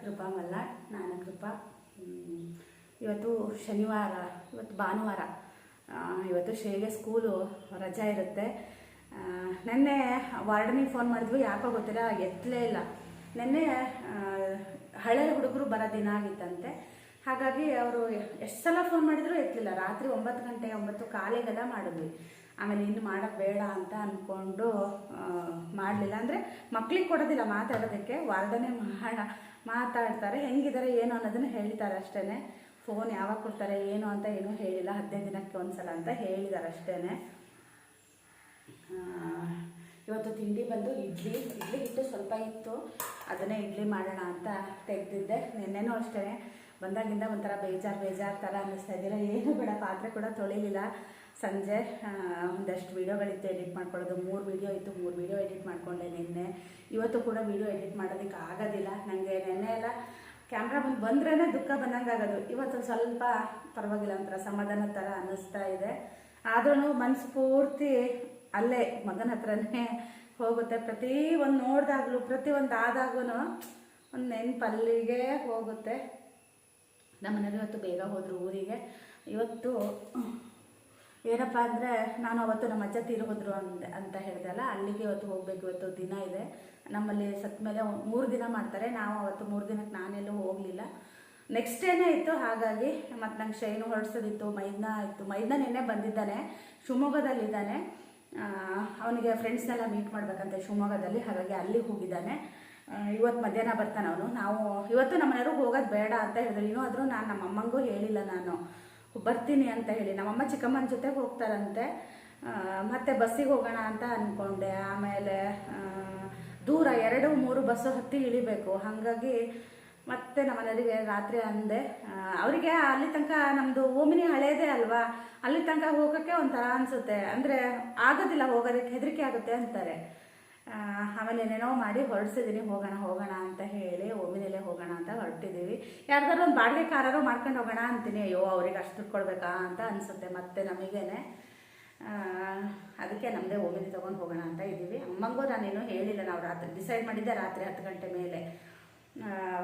ಕೃಪಾ ಮಲ್ನಾಡ್, ನಾನು ಕೃಪಾ ಇವತ್ತು ಶನಿವಾರ, ಇವತ್ತು ಭಾನುವಾರ ಇವತ್ತು ಶೇಗೆ ಸ್ಕೂಲು ರಜಾ ಇರುತ್ತೆ. ನೆನ್ನೆ ವಾರ್ಡನಿಗೆ ಫೋನ್ ಮಾಡಿದ್ವಿ, ಯಾಕೋ ಗೊತ್ತಿಲ್ಲ, ಎತ್ತಲೇ ಇಲ್ಲ. ನೆನ್ನೆ ಹಳೆ ಹುಡುಗರು ಬರೋ ದಿನ ಆಗಿತ್ತಂತೆ. ಹಾಗಾಗಿ ಅವರು ಎಷ್ಟು ಸಲ ಫೋನ್ ಮಾಡಿದ್ರು ಎತ್ತಲಿಲ್ಲ. ರಾತ್ರಿ ಒಂಬತ್ತು ಗಂಟೆ, ಒಂಬತ್ತು ಕಾಲಿಗೆಲ್ಲ ಮಾಡಿದ್ವಿ. ಆಮೇಲೆ ಇನ್ನು ಮಾಡೋದು ಬೇಡ ಅಂತ ಅಂದ್ಕೊಂಡು ಮಾಡಲಿಲ್ಲ. ಅಂದರೆ ಮಕ್ಳಿಗೆ ಕೊಡೋದಿಲ್ಲ, ಮಾತಾಡೋದಕ್ಕೆ. ವಾರ್ಡನೇ ಮಾಡ, ಮಾತಾಡ್ತಾರೆ. ಹೆಂಗಿದ್ದಾರೆ ಏನು ಅನ್ನೋದನ್ನು ಹೇಳ್ತಾರೆ ಅಷ್ಟೇ ಫೋನ್ ಯಾವಾಗ ಕೊಡ್ತಾರೆ, ಏನು ಅಂತ ಏನೂ ಹೇಳಿಲ್ಲ. ಹದಿನೈದು ದಿನಕ್ಕೆ ಒಂದ್ಸಲ ಅಂತ ಹೇಳಿದ್ದಾರೆ ಅಷ್ಟೇ ಇವತ್ತು ತಿಂಡಿ ಬಂದು ಇಡ್ಲಿ. ಇಡ್ಲಿ ಹಿಟ್ಟು ಸ್ವಲ್ಪ ಇತ್ತು. ಅದನ್ನೇ ಇಡ್ಲಿ ಮಾಡೋಣ ಅಂತ ತೆಗೆದಿದ್ದೆ. ನಿನ್ನೆನೂ ಅಷ್ಟೇ. ಬಂದಾಗಿಂದ ಒಂಥರ ಬೇಜಾರು ಬೇಜಾರು ಥರ ಅನ್ನಿಸ್ತಾ ಇದ್ದಿಲ್ಲ ಏನು ಬೇಡ, ಪಾತ್ರೆ ಕೂಡ ತೊಳಿಲಿಲ್ಲ. ಸಂಜೆ ಒಂದಷ್ಟು ವೀಡಿಯೋಗಳಿತ್ತು ಎಡಿಟ್ ಮಾಡ್ಕೊಳ್ಳೋದು. ಮೂರು ವೀಡಿಯೋ ಇತ್ತು, ಮೂರು ವೀಡಿಯೋ ಎಡಿಟ್ ಮಾಡಿಕೊಂಡೆ ನಿನ್ನೆ. ಇವತ್ತು ಕೂಡ ವೀಡಿಯೋ ಎಡಿಟ್ ಮಾಡೋದಕ್ಕೆ ಆಗೋದಿಲ್ಲ. ನನಗೆ ನೆನ್ನೆ ಎಲ್ಲ ಕ್ಯಾಮ್ರಾ ಮುಂದೆ ಬಂದ್ರೇ ದುಃಖ ಬಂದಂಗೆ ಆಗೋದು ಇವತ್ತು ಸ್ವಲ್ಪ ಪರವಾಗಿಲ್ಲ, ಒಂಥರ ಸಮಾಧಾನ ಥರ ಅನ್ನಿಸ್ತಾ ಇದೆ. ಆದ್ರೂ ಪೂರ್ತಿ ಅಲ್ಲೇ, ಮಗನ ಹತ್ರನೇ ಹೋಗುತ್ತೆ. ಪ್ರತಿ ಒಂದು ನೋಡಿದಾಗಲೂ, ಪ್ರತಿ ಒಂದು ಆದಾಗೂ ಒಂದು ನೆನಪಲ್ಲಿಗೆ ಹೋಗುತ್ತೆ. ನಮ್ಮನೇಲಿ ಇವತ್ತು ಬೇಗ ಹೋದರು ಊರಿಗೆ. ಇವತ್ತು ಏನಪ್ಪ ಅಂದರೆ, ನಾನು ಅವತ್ತು ನಮ್ಮ ಅಜ್ಜ ತೀರಿ ಹೋದರು ಅಂದ, ಅಂತ ಹೇಳಿದಲ್ಲ ಅಲ್ಲಿಗೆ ಇವತ್ತು ಹೋಗಬೇಕು, ಇವತ್ತು ದಿನ ಇದೆ. ನಮ್ಮಲ್ಲಿ ಸತ್ತ ಮೇಲೆ ಮೂರು ದಿನ ಮಾಡ್ತಾರೆ. ನಾವು ಅವತ್ತು ಮೂರು ದಿನಕ್ಕೆ ನಾನೆಲ್ಲೂ ಹೋಗಲಿಲ್ಲ. ನೆಕ್ಸ್ಟ್ ಡೇನೇ ಇತ್ತು, ಹಾಗಾಗಿ ಮತ್ತು ನಂಗೆ ಶೈನು ಹೊರಡಿಸೋದಿತ್ತು, ಮೈದ್ನ ಇತ್ತು. ಮೈದ್ನ ನಿನ್ನೆ ಬಂದಿದ್ದಾನೆ ಶಿವಮೊಗ್ಗದಲ್ಲಿದ್ದಾನೆ ಅವನಿಗೆ ಫ್ರೆಂಡ್ಸ್ನೆಲ್ಲ ಮೀಟ್ ಮಾಡ್ಬೇಕಂತೆ ಶಿವಮೊಗ್ಗದಲ್ಲಿ, ಹಾಗಾಗಿ ಅಲ್ಲಿಗೆ ಹೋಗಿದ್ದಾನೆ. ಇವತ್ತು ಮಧ್ಯಾಹ್ನ ಬರ್ತಾನೆ ಅವನು. ನಾವು, ಇವತ್ತು ನಮ್ಮ ಮನೆಯವ್ರಿಗೆ ಹೋಗೋದು ಬೇಡ ಅಂತ ಹೇಳಿದ್ರು. ಇನ್ನೂ ಆದರೂ ನಾನು ನಮ್ಮ ಅಮ್ಮಂಗೂ ಹೇಳಿಲ್ಲ ನಾನು. ಬರ್ತೀನಿ ಅಂತ ಹೇಳಿ. ನಮ್ಮಮ್ಮ ಚಿಕ್ಕಮ್ಮನ ಜೊತೆಗೆ ಹೋಗ್ತಾರಂತೆ. ಮತ್ತೆ ಬಸ್ಸಿಗೆ ಹೋಗೋಣ ಅಂತ ಅಂದ್ಕೊಂಡೆ ಆಮೇಲೆ ದೂರ ಎರಡು ಮೂರು ಬಸ್ಸು ಹತ್ತಿ ಇಳಿಬೇಕು. ಹಾಗಾಗಿ ಮತ್ತೆ ನಮ್ಮ ಮನೆಯವರಿಗೆ ರಾತ್ರಿ ಅಂದೆ. ಅವರಿಗೆ ಅಲ್ಲಿ ತನಕ ನಮ್ಮದು ಓಮಿನಿ ಹಳೇದೇ ಅಲ್ವಾ? ಅಲ್ಲಿ ತನಕ ಹೋಗೋಕ್ಕೆ ಒಂಥರ ಅನಿಸುತ್ತೆ. ಅಂದರೆ ಆಗೋದಿಲ್ಲ, ಹೋಗೋದಕ್ಕೆ ಹೆದರಿಕೆ ಆಗುತ್ತೆ ಅಂತಾರೆ. ಆಮೇಲೆ ಏನೇನೋ ಮಾಡಿ ಹೊರಡ್ಸಿದ್ದೀನಿ. ಹೋಗೋಣ ಹೋಗೋಣ ಅಂತ ಹೇಳಿ ಒಮ್ಮಿನಲ್ಲೇ ಹೋಗೋಣ ಅಂತ ಹೊರಟಿದ್ದೀವಿ. ಯಾರ್ದಾರು ಒಂದು ಬಾಡಿಗೆ ಕಾರಾರು ಮಾಡ್ಕೊಂಡು ಹೋಗೋಣ ಅಂತೀನಿ. ಅಯ್ಯೋ, ಅವ್ರಿಗೆ ಅಷ್ಟು ದುಡ್ಡು ಅಂತ ಅನಿಸುತ್ತೆ ಮತ್ತೆ ನಮಗೇನೆ. ಅದಕ್ಕೆ ನಮ್ಮದೇ ಓಮಿನಿ ತೊಗೊಂಡು ಹೋಗೋಣ ಅಂತ ಇದ್ದೀವಿ. ಅಮ್ಮಂಗೂ ನಾನೇನು ಹೇಳಿಲ್ಲ. ನಾವು ರಾತ್ರಿ ಡಿಸೈಡ್ ಮಾಡಿದ್ದೆ ರಾತ್ರಿ ಹತ್ತು ಗಂಟೆ ಮೇಲೆ.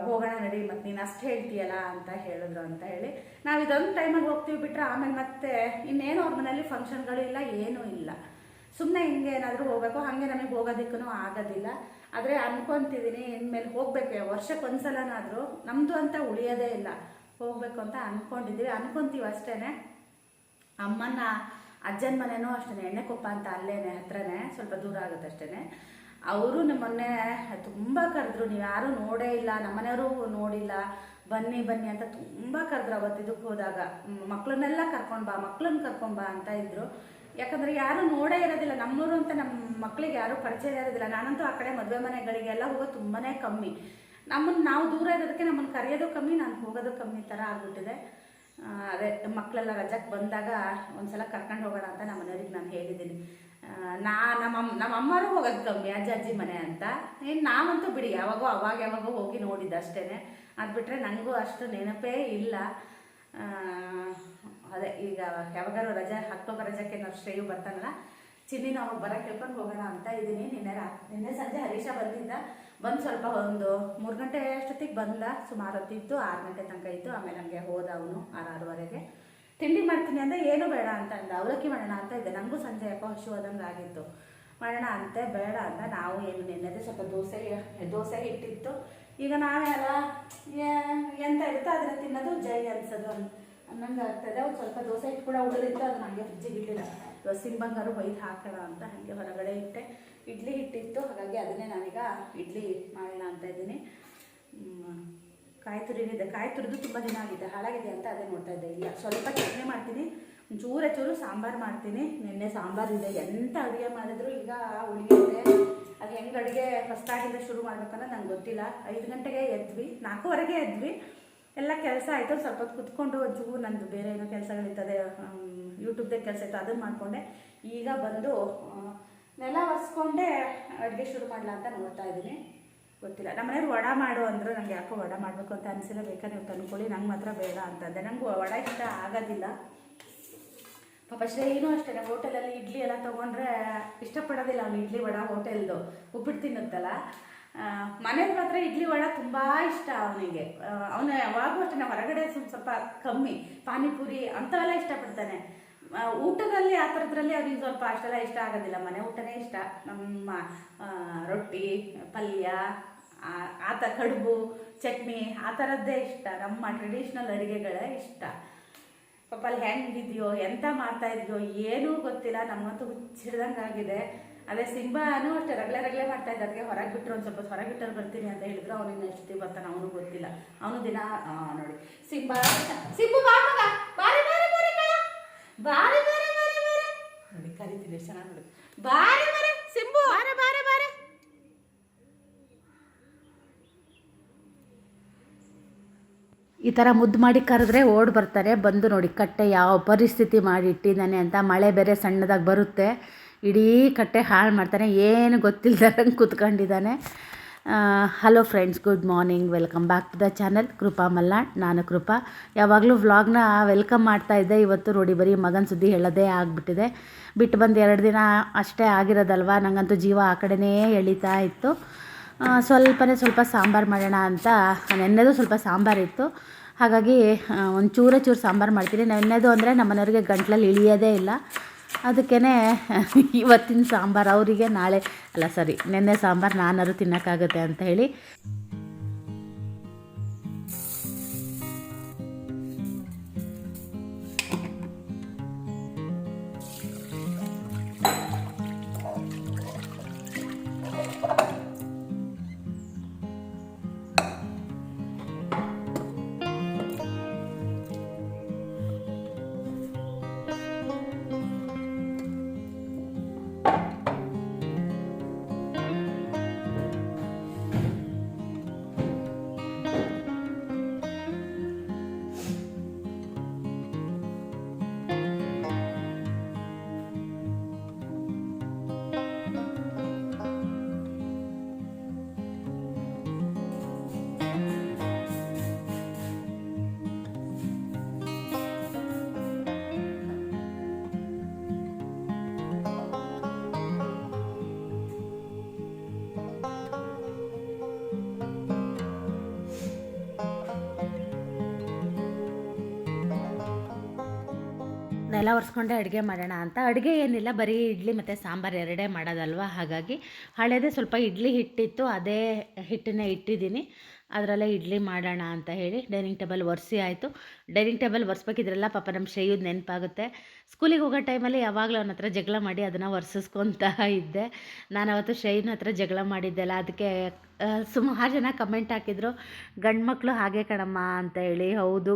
ಹೋಗೋಣ ನಡಿ ಮತ್ತು ನೀನು ಅಷ್ಟು ಹೇಳ್ತೀಯಲ್ಲ ಅಂತ ಹೇಳಿದ್ರು ಅಂತ ಹೇಳಿ. ನಾವು ಇದೊಂದು ಟೈಮಲ್ಲಿ ಹೋಗ್ತೀವಿ ಬಿಟ್ಟರೆ ಆಮೇಲೆ ಮತ್ತೆ ಇನ್ನೇನು ಅವ್ರ ಮನೇಲಿ ಫಂಕ್ಷನ್ಗಳು ಇಲ್ಲ, ಏನೂ ಇಲ್ಲ. ಸುಮ್ಮನೆ ಹಿಂಗೆ ಏನಾದರೂ ಹೋಗಬೇಕು, ಹಾಗೆ ನಮಗೆ ಹೋಗೋದಕ್ಕೂ ಆಗೋದಿಲ್ಲ. ಆದರೆ ಅನ್ಕೊತಿದ್ದೀನಿ ಇನ್ಮೇಲೆ ಹೋಗಬೇಕು, ವರ್ಷಕ್ಕೆ ಒಂದ್ಸಲನಾದರೂ ನಮ್ಮದು ಅಂತ ಉಳಿಯೋದೇ ಇಲ್ಲ. ಹೋಗಬೇಕು ಅಂತ ಅಂದ್ಕೊಂಡಿದ್ದೀವಿ ಅಂದ್ಕೊತೀವಿ ಅಷ್ಟೇ ಅಮ್ಮನ ಅಜ್ಜನ ಮನೆಯೂ ಅಷ್ಟೇ ಎಣ್ಣೆಕೊಪ್ಪ ಅಂತ ಅಲ್ಲೇ ಹತ್ರನೇ, ಸ್ವಲ್ಪ ದೂರ ಆಗುತ್ತೆ ಅಷ್ಟೇ ಅವರು ಮೊನ್ನೆ ತುಂಬ ಕರೆದ್ರು, ನೀವು ಯಾರೂ ನೋಡೇ ಇಲ್ಲ, ನಮ್ಮನೆಯವರು ನೋಡಿಲ್ಲ. ಬನ್ನಿ ಬನ್ನಿ ಅಂತ ತುಂಬ ಕರೆದ್ರು ಅವತ್ತು ಇದಕ್ಕೆ ಹೋದಾಗ. ಮಕ್ಕಳನ್ನೆಲ್ಲ ಕರ್ಕೊಂಡು ಬಾ, ಮಕ್ಕಳನ್ನ ಕರ್ಕೊಂಬಾ ಅಂತ ಇದ್ರು. ಯಾಕಂದ್ರೆ ಯಾರು ನೋಡೇ ಇರೋದಿಲ್ಲ. ನಮ್ಮೂರು ಅಂತ ನಮ್ಮ ಮಕ್ಕಳಿಗೆ ಯಾರೂ ಪರಿಚಯ ಇರೋದಿಲ್ಲ. ನಾನಂತೂ ಆ ಕಡೆ ಮದುವೆ ಮನೆಗಳಿಗೆಲ್ಲ ಹೋಗೋದು ತುಂಬಾನೇ ಕಮ್ಮಿ. ನಮ್ಮನ್ನು ನಾವು ದೂರ ಇರೋದಕ್ಕೆ ನಮ್ಮನ್ನು ಕರೆಯೋದು ಕಮ್ಮಿ, ನಾನು ಹೋಗೋದು ಕಮ್ಮಿ ಥರ ಆಗ್ಬಿಟ್ಟಿದೆ. ಅದೇ ಮಕ್ಕಳೆಲ್ಲ ರಜಕ್ಕೆ ಬಂದಾಗ ಒಂದ್ಸಲ ಕರ್ಕೊಂಡು ಹೋಗೋಣ ಅಂತ ನಮ್ಮ ಮನೆಯವ್ರಿಗೆ ನಾನು ಹೇಳಿದ್ದೀನಿ. ನಾ ನಮ್ಮ ನಮ್ಮ ಅಮ್ಮರು ಹೋಗೋದು ಕಮ್ಮಿ, ಅಜ್ಜ, ಅಜ್ಜಿ ಮನೆ ಅಂತ. ಏನು ನಾವಂತೂ ಬಿಡಿ, ಯಾವಾಗೋ ಅವಾಗ ಯಾವಾಗೋ ಹೋಗಿ ನೋಡಿದ್ದು ಅಷ್ಟೇ ಅದು ಬಿಟ್ಟರೆ ನನಗೂ ಅಷ್ಟು ನೆನಪೇ ಇಲ್ಲ. ಅದೇ ಈಗ ಯಾವಾಗಾದ್ರು ರಜೆ ಅಕ್ಟೋಬರ್ ರಜಕ್ಕೆ ನಾವು ಶ್ರೇಯು ಬರ್ತಾನಲ್ಲ, ಚಿನ್ನಿ ನಾವು ಬರ ಕೇಳ್ಕೊಂಡು ಹೋಗೋಣ ಅಂತ ಇದ್ದೀನಿ ನಿನ್ನೆ ರಾ, ನಿನ್ನೆ ಸಂಜೆ ಹರೀಶ ಬಂದಿದ್ದ. ಬಂದು ಸ್ವಲ್ಪ ಒಂದು ಮೂರು ಗಂಟೆ ಅಷ್ಟೊತ್ತಿಗೆ ಬಂದ. ಸುಮಾರು ಹೊತ್ತಿತ್ತು ಆರು ಗಂಟೆ ತನಕ ಇತ್ತು ಆಮೇಲೆ ನನಗೆ ಹೋದ ಅವನು ಆರು ಆರೂವರೆಗೆ ತಿಂಡಿ ಮಾಡ್ತೀನಿ ಅಂದರೆ ಏನು ಬೇಡ ಅಂತ ಅಂದ. ಅವಲಕ್ಕಿ ಮಾಡೋಣ ಅಂತ ಇದ್ದೆ. ನನಗೂ ಸಂಜೆ ಯಾಕೋ ಹಶು ಆದಂಗೆ ಆಗಿತ್ತು. ಮಾಡೋಣ ಅಂತೆ, ಬೇಡ ಅಂತ ನಾವು ಏನು ನಿನ್ನೆದೇ ಸ್ವಲ್ಪ ದೋಸೆ ದೋಸೆ ಹಿಟ್ಟಿತ್ತು. ಈಗ ನಾವೆಲ್ಲ ಎಂತ ಇರುತ್ತೋ ಅದನ್ನ ತಿನ್ನೋದು ಜೈ ಅನ್ಸೋದು ನಂಗೆ ಅನ್ನಂಗೆ ಆಗ್ತದೆ ಒಂದು ಸ್ವಲ್ಪ ದೋಸೆ ಇಟ್ಟು ಕೂಡ ಉಳಿದಿತ್ತು ಅದನ್ನ ಹಾಗೆ ಫ್ರಿಜ್ಜಿಗೆ ಇಡಲಿಲ್ಲ. ಇವತ್ತು ಸಿಂಬಂಗಾರು ಒಯ್ದು ಹಾಕೋಣ ಅಂತ ಹಾಗೆ ಹೊರಗಡೆ ಇಟ್ಟೆ. ಇಡ್ಲಿ ಹಿಟ್ಟಿತ್ತು, ಹಾಗಾಗಿ ಅದನ್ನೇ ನಾನೀಗ ಇಡ್ಲಿ ಮಾಡೋಣ ಅಂತ ಇದ್ದೀನಿ. ಕಾಯಿ ತುರಿದಿದೆ. ಕಾಯಿ ತುರಿದು ತುಂಬ ದಿನ ಆಗಿದೆ. ಹಾಳಾಗಿದೆ ಅಂತ ಅದೇ ನೋಡ್ತಾ ಇದ್ದೆ. ಇಲ್ಲ ಸ್ವಲ್ಪ ಚಟ್ನಿ ಮಾಡ್ತೀನಿ. ಚೂರೆ ಚೂರು ಸಾಂಬಾರು ಮಾಡ್ತೀನಿ. ನಿನ್ನೆ ಸಾಂಬಾರು ಇದೆ. ಎಂತ ಅಡುಗೆ ಮಾಡಿದ್ರು ಈಗ ಉಳಿಯುತ್ತೆ. ಅದು ಹೆಂಗೆ ಅಡುಗೆ ಫಸ್ಟಾಗಿಂದ ಶುರು ಮಾಡ್ಬೇಕಂದ್ರೆ ನಂಗೆ ಗೊತ್ತಿಲ್ಲ. ಐದು ಗಂಟೆಗೆ ಎದ್ವಿ. ನಾಲ್ಕೂವರೆಗೆ ಎದ್ವಿ. ಎಲ್ಲ ಕೆಲಸ ಆಯಿತು. ಸ್ವಲ್ಪ ಹೊತ್ತು ಕುತ್ಕೊಂಡು ಒಂಚೂರು ನಂದು ಬೇರೆ ಏನೋ ಕೆಲಸಗಳಿರ್ತದೆ ಯೂಟ್ಯೂಬ್ದಾಗ ಕೆಲಸ ಇತ್ತು ಅದನ್ನು ಮಾಡಿಕೊಂಡೆ. ಈಗ ಬಂದು ನೆಲ ಒರೆಸ್ಕೊಂಡೆ ಅಡುಗೆ ಶುರು ಮಾಡಲ ಅಂತ ನೋಡ್ತಾ ಇದ್ದೀನಿ. ಗೊತ್ತಿಲ್ಲ. ನಮ್ಮ ಮನೆಯವ್ರು ವಡ ಮಾಡು ಅಂದರು. ನಂಗೆ ಯಾಕೋ ವಡ ಮಾಡಬೇಕು ಅಂತ ಅನಿಸಿಲ್ಲ. ಬೇಕಾದ್ರೆ ನೀವು ತಂದ್ಕೊಳ್ಳಿ. ನಂಗೆ ಮಾತ್ರ ಬೇಡ ಅಂತಂದೆ. ನಂಗೆ ವಡ ಇಷ್ಟ ಆಗೋದಿಲ್ಲ. ಪಾಪ ಶ್ರೇಯನೂ ಅಷ್ಟೇ ಹೋಟೆಲಲ್ಲಿ ಇಡ್ಲಿ ಎಲ್ಲ ತೊಗೊಂಡ್ರೆ ಇಷ್ಟಪಡೋದಿಲ್ಲ ಅವ್ನು ಇಡ್ಲಿ ವಡ ಹೋಟೆಲ್ದು, ಉಪ್ಪಿಟ್ಟು ತಿನ್ನುತ್ತಲ್ಲ. ಮನೇಲಿ ಮಾತ್ರ ಇಡ್ಲಿ ವಡ ತುಂಬ ಇಷ್ಟ ಅವನಿಗೆ. ಅವನು ಯಾವಾಗೂ ಅಷ್ಟೇ ಹೊರಗಡೆ ಸ್ವಲ್ಪ ಸ್ವಲ್ಪ ಕಮ್ಮಿ, ಪಾನಿಪುರಿ ಅಂಥವೆಲ್ಲ ಇಷ್ಟಪಡ್ತಾನೆ. ಊಟದಲ್ಲಿ ಆ ಥರದ್ರಲ್ಲಿ ಅವ್ನಿಗೆ ಸ್ವಲ್ಪ ಅಷ್ಟೆಲ್ಲ ಇಷ್ಟ ಆಗೋದಿಲ್ಲ, ಮನೆ ಊಟನೇ ಇಷ್ಟ. ನಮ್ಮ ರೊಟ್ಟಿ, ಪಲ್ಯ ಆತ ಕಡುಬು, ಚಟ್ನಿ, ಆ ಥರದ್ದೇ ಇಷ್ಟ. ನಮ್ಮ ಟ್ರೆಡಿಷ್ನಲ್ ಅಡುಗೆಗಳೇ ಇಷ್ಟ. ಪಾಪ ಅಲ್ಲಿ ಹೆಂಗಿದೆಯೋ ಎಂತ ಮಾಡ್ತಾ ಇದೆಯೋ, ಏನೂ ಗೊತ್ತಿಲ್ಲ. ನಮಗಂತೂ ಹುಚ್ಚಿಡ್ದಂಗೆ ಆಗಿದೆ. ಅದೇ ಸಿಂಬಾನು ಅಷ್ಟೇ, ರಗಳೆ ರಗಳೆ ಮಾಡ್ತಾ ಇದ್ದಾರೆ ಹೊರಗೆ ಬಿಟ್ಟರು ಒಂದು ಸ್ವಲ್ಪ. ಹೊರಗೆ ಬಿಟ್ಟರು ಬರ್ತೀನಿ ಅಂತ ಹೇಳಿದ್ರು. ಅವನಿನ್ನ ಎಷ್ಟು ಬರ್ತಾನೆ ಅವನು ಗೊತ್ತಿಲ್ಲ. ಅವನು ದಿನ ನೋಡಿ. ಸಿಂಬಾ, ಸಿಂಬು ಬಾರಿ ಬಾರಿ ಬಾರಿ ಬಾರಿ ಬಾರಿ ಬಾರಿ ಬಾರಿ. ನೋಡಿ ಕರಿತೀನಿ ಚೆನ್ನಾಗಿ ನೋಡಿ. ಬಾರಿ ಬಾರಿ ಸಿಂಬು ಬಾರೆ ಬಾರೆ ಬಾರೆ ಈ ಥರ ಮುದ್ದು ಮಾಡಿ ಕರೆದ್ರೆ ಓಡ್ ಬರ್ತಾರೆ. ಬಂದು ನೋಡಿ ಕಟ್ಟೆ ಯಾವ ಪರಿಸ್ಥಿತಿ ಮಾಡಿ ಇಟ್ಟಿದ್ದಾನೆ ಅಂತ. ಮಳೆ ಬೇರೆ ಸಣ್ಣದಾಗಿ ಬರುತ್ತೆ. ಇಡೀ ಕಟ್ಟೆ ಹಾಳು ಮಾಡ್ತಾನೆ. ಏನು ಗೊತ್ತಿಲ್ಲದಂಗೆ ಕೂತ್ಕೊಂಡಿದ್ದಾನೆ. Hello friends, good morning. Welcome back to the channel. Krupa Malnad, ನಾನು ಕೃಪಾ. ಯಾವಾಗಲೂ ವ್ಲಾಗ್ನ ವೆಲ್ಕಮ್ ಮಾಡ್ತಾ ಇದ್ದೆ. ಇವತ್ತು ನೋಡಿ ಬರೀ ಮಗನ ಸುದ್ದಿ ಹೇಳೋದೇ ಆಗಿಬಿಟ್ಟಿದೆ. ಬಿಟ್ಟು ಬಂದು ಎರಡು ದಿನ ಅಷ್ಟೇ ಆಗಿರೋದಲ್ವ? ನನಗಂತೂ ಜೀವ ಆ ಕಡೆಯೇ ಎಳಿತಾ ಇತ್ತು. ಸ್ವಲ್ಪನೇ ಸ್ವಲ್ಪ ಸಾಂಬಾರು ಮಾಡೋಣ ಅಂತ ನೆನ್ನೆದು ಸ್ವಲ್ಪ ಸಾಂಬಾರಿತ್ತು ಹಾಗಾಗಿ ಒಂದು ಚೂರೇ ಚೂರು ಸಾಂಬಾರು ಮಾಡ್ತೀನಿ. ನೆನ್ನೆದು ಅಂದರೆ ನಮ್ಮ ಮನೆಯವ್ರಿಗೆ ಗಂಟ್ಲಲ್ಲಿ ಇಳಿಯೋದೇ ಇಲ್ಲ. ಅದಕ್ಕೇ ಇವತ್ತಿನ ಸಾಂಬಾರು, ಅವರಿಗೆ ನಾಳೆ, ಅಲ್ಲ ಸರಿ ನೆನ್ನೆ ಸಾಂಬಾರು ನಾನಾದ್ರೂ ತಿನ್ನೋಕ್ಕಾಗುತ್ತೆ ಅಂತ ಹೇಳಿ. ನೆಲ ಒರೆಸ್ಕೊಂಡೆ ಅಡುಗೆ ಮಾಡೋಣ ಅಂತ. ಅಡುಗೆ ಏನಿಲ್ಲ, ಬರೀ ಇಡ್ಲಿ ಮತ್ತು ಸಾಂಬಾರು ಎರಡೇ ಮಾಡೋದಲ್ವ? ಹಾಗಾಗಿ ಹಳೇದೇ ಸ್ವಲ್ಪ ಇಡ್ಲಿ ಹಿಟ್ಟಿತ್ತು, ಅದೇ ಹಿಟ್ಟನ್ನೇ ಇಟ್ಟಿದ್ದೀನಿ. ಅದರಲ್ಲೇ ಇಡ್ಲಿ ಮಾಡೋಣ ಅಂತ ಹೇಳಿ ಡೈನಿಂಗ್ ಟೇಬಲ್ ಒರೆಸಿ ಆಯಿತು. ಡೈನಿಂಗ್ ಟೇಬಲ್ ಒರೆಸ್ಬೇಕಿದ್ರಲ್ಲ ಪಾಪ ನಮ್ಮ ಶ್ರೇಯುದ್ ನೆನಪಾಗುತ್ತೆ. ಸ್ಕೂಲಿಗೆ ಹೋಗೋ ಟೈಮಲ್ಲಿ ಯಾವಾಗಲೂ ಅವನ ಹತ್ರ ಜಗಳ ಮಾಡಿ ಅದನ್ನು ಒರೆಸಿಸ್ಕೊತಾ ಇದ್ದೆ. ನಾನು ಅವತ್ತು ಶ್ರೇಯನ ಹತ್ರ ಜಗಳ ಮಾಡಿದ್ದೆಲ್ಲ, ಅದಕ್ಕೆ ಸುಮಾರು ಜನ ಕಮೆಂಟ್ ಹಾಕಿದ್ರು, ಗಂಡು ಮಕ್ಕಳು ಹಾಗೆ ಕಣಮ್ಮ ಅಂತ ಹೇಳಿ. ಹೌದು,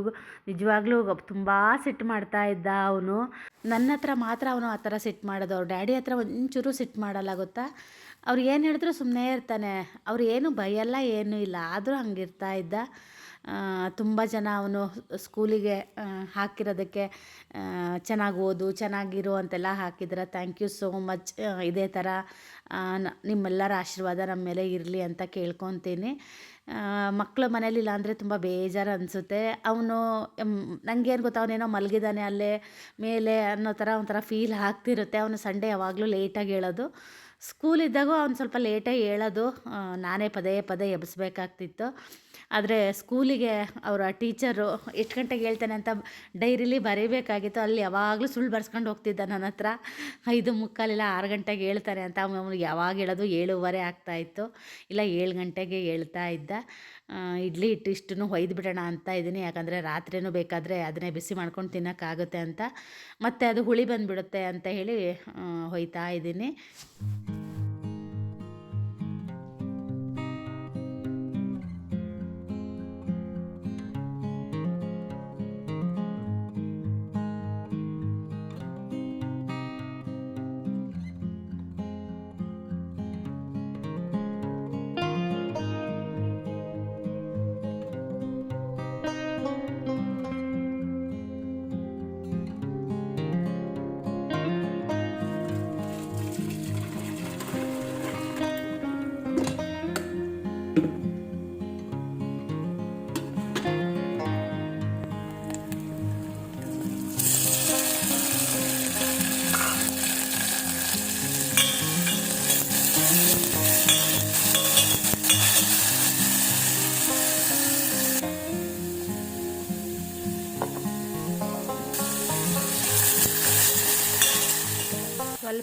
ನಿಜವಾಗ್ಲೂ ತುಂಬ ಸಿಟ್ಟು ಮಾಡ್ತಾ ಇದ್ದ ಅವನು. ನನ್ನ ಹತ್ರ ಮಾತ್ರ ಅವನು ಆ ಥರ ಸಿಟ್ಟು ಮಾಡೋದು. ಅವ್ರ ಡ್ಯಾಡಿ ಹತ್ರ ಒಂಚೂರು ಸಿಟ್ಟು ಮಾಡಲ್ಲ, ಗೊತ್ತಾ? ಅವ್ರು ಏನು ಹೇಳಿದ್ರು ಸುಮ್ಮನೆ ಇರ್ತಾನೆ. ಅವ್ರು ಏನು ಭಯಲ್ಲ ಏನೂ ಇಲ್ಲ. ಆದರೂ ಹಂಗಿರ್ತಾ ಇದ್ದ. ತುಂಬ ಜನ ಅವನು ಸ್ಕೂಲಿಗೆ ಹಾಕಿರೋದಕ್ಕೆ ಚೆನ್ನಾಗಿ ಓದು ಚೆನ್ನಾಗಿರು ಅಂತೆಲ್ಲ ಹಾಕಿದ್ರೆ ಥ್ಯಾಂಕ್ ಯು ಸೋ ಮಚ್ ಇದೇ ಥರ ನಿಮ್ಮೆಲ್ಲರ ಆಶೀರ್ವಾದ ನಮ್ಮ ಮೇಲೆ ಇರಲಿ ಅಂತ ಕೇಳ್ಕೊತೀನಿ. ಮಕ್ಕಳು ಮನೇಲಿಲ್ಲ ಅಂದರೆ ತುಂಬ ಬೇಜಾರು ಅನಿಸುತ್ತೆ. ಅವನು ನನಗೇನು ಗೊತ್ತಾ, ಅವನೇನೋ ಮಲಗಿದ್ದಾನೆ ಅಲ್ಲೇ, ಮೇಲೆ ಅನ್ನೋ ಥರ ಒಂಥರ ಫೀಲ್ ಆಗ್ತಿರುತ್ತೆ. ಅವನು ಸಂಡೇ ಯಾವಾಗಲೂ ಲೇಟಾಗಿ ಹೇಳೋದು. ಸ್ಕೂಲ್ ಇದ್ದಾಗೂ ಅವ್ನು ಸ್ವಲ್ಪ ಲೇಟೇ ಹೇಳೋದು. ನಾನೇ ಪದೇ ಪದೇ ಎಬ್ಬಿಸ್ಬೇಕಾಗ್ತಿತ್ತು ಆದರೆ ಸ್ಕೂಲಿಗೆ ಅವರ ಟೀಚರು ಎಷ್ಟು ಗಂಟೆಗೆ ಹೇಳ್ತಾನೆ ಅಂತ ಡೈರಿಲಿ ಬರೀಬೇಕಾಗಿತ್ತು. ಅಲ್ಲಿ ಯಾವಾಗಲೂ ಸುಳ್ಳು ಬರ್ಸ್ಕೊಂಡು ಹೋಗ್ತಿದ್ದ ನನ್ನ ಹತ್ರ. ಐದು ಮುಕ್ಕಾಲಿಲ್ಲ ಆರು ಗಂಟೆಗೆ ಹೇಳ್ತಾರೆ ಅಂತ. ಅವನು ಯಾವಾಗ ಹೇಳೋದು? ಏಳುವರೆ ಆಗ್ತಾಯಿತ್ತು ಇಲ್ಲ ಏಳು ಗಂಟೆಗೆ ಹೇಳ್ತಾ ಇದ್ದ. ಇಡ್ಲಿ ಹಿಟ್ಟು ಇಷ್ಟನ್ನು ಹೊಯ್ದು ಬಿಡೋಣ ಅಂತ ಇದ್ದೀನಿ ಯಾಕಂದರೆ ರಾತ್ರಿನೂ ಬೇಕಾದರೆ ಅದನ್ನೇ ಬಿಸಿ ಮಾಡ್ಕೊಂಡು ತಿನ್ನೋಕ್ಕಾಗುತ್ತೆ ಅಂತ. ಮತ್ತು ಅದು ಹುಳಿ ಬಂದುಬಿಡುತ್ತೆ ಅಂತ ಹೇಳಿ ಹೊಯ್ತಾ ಇದ್ದೀನಿ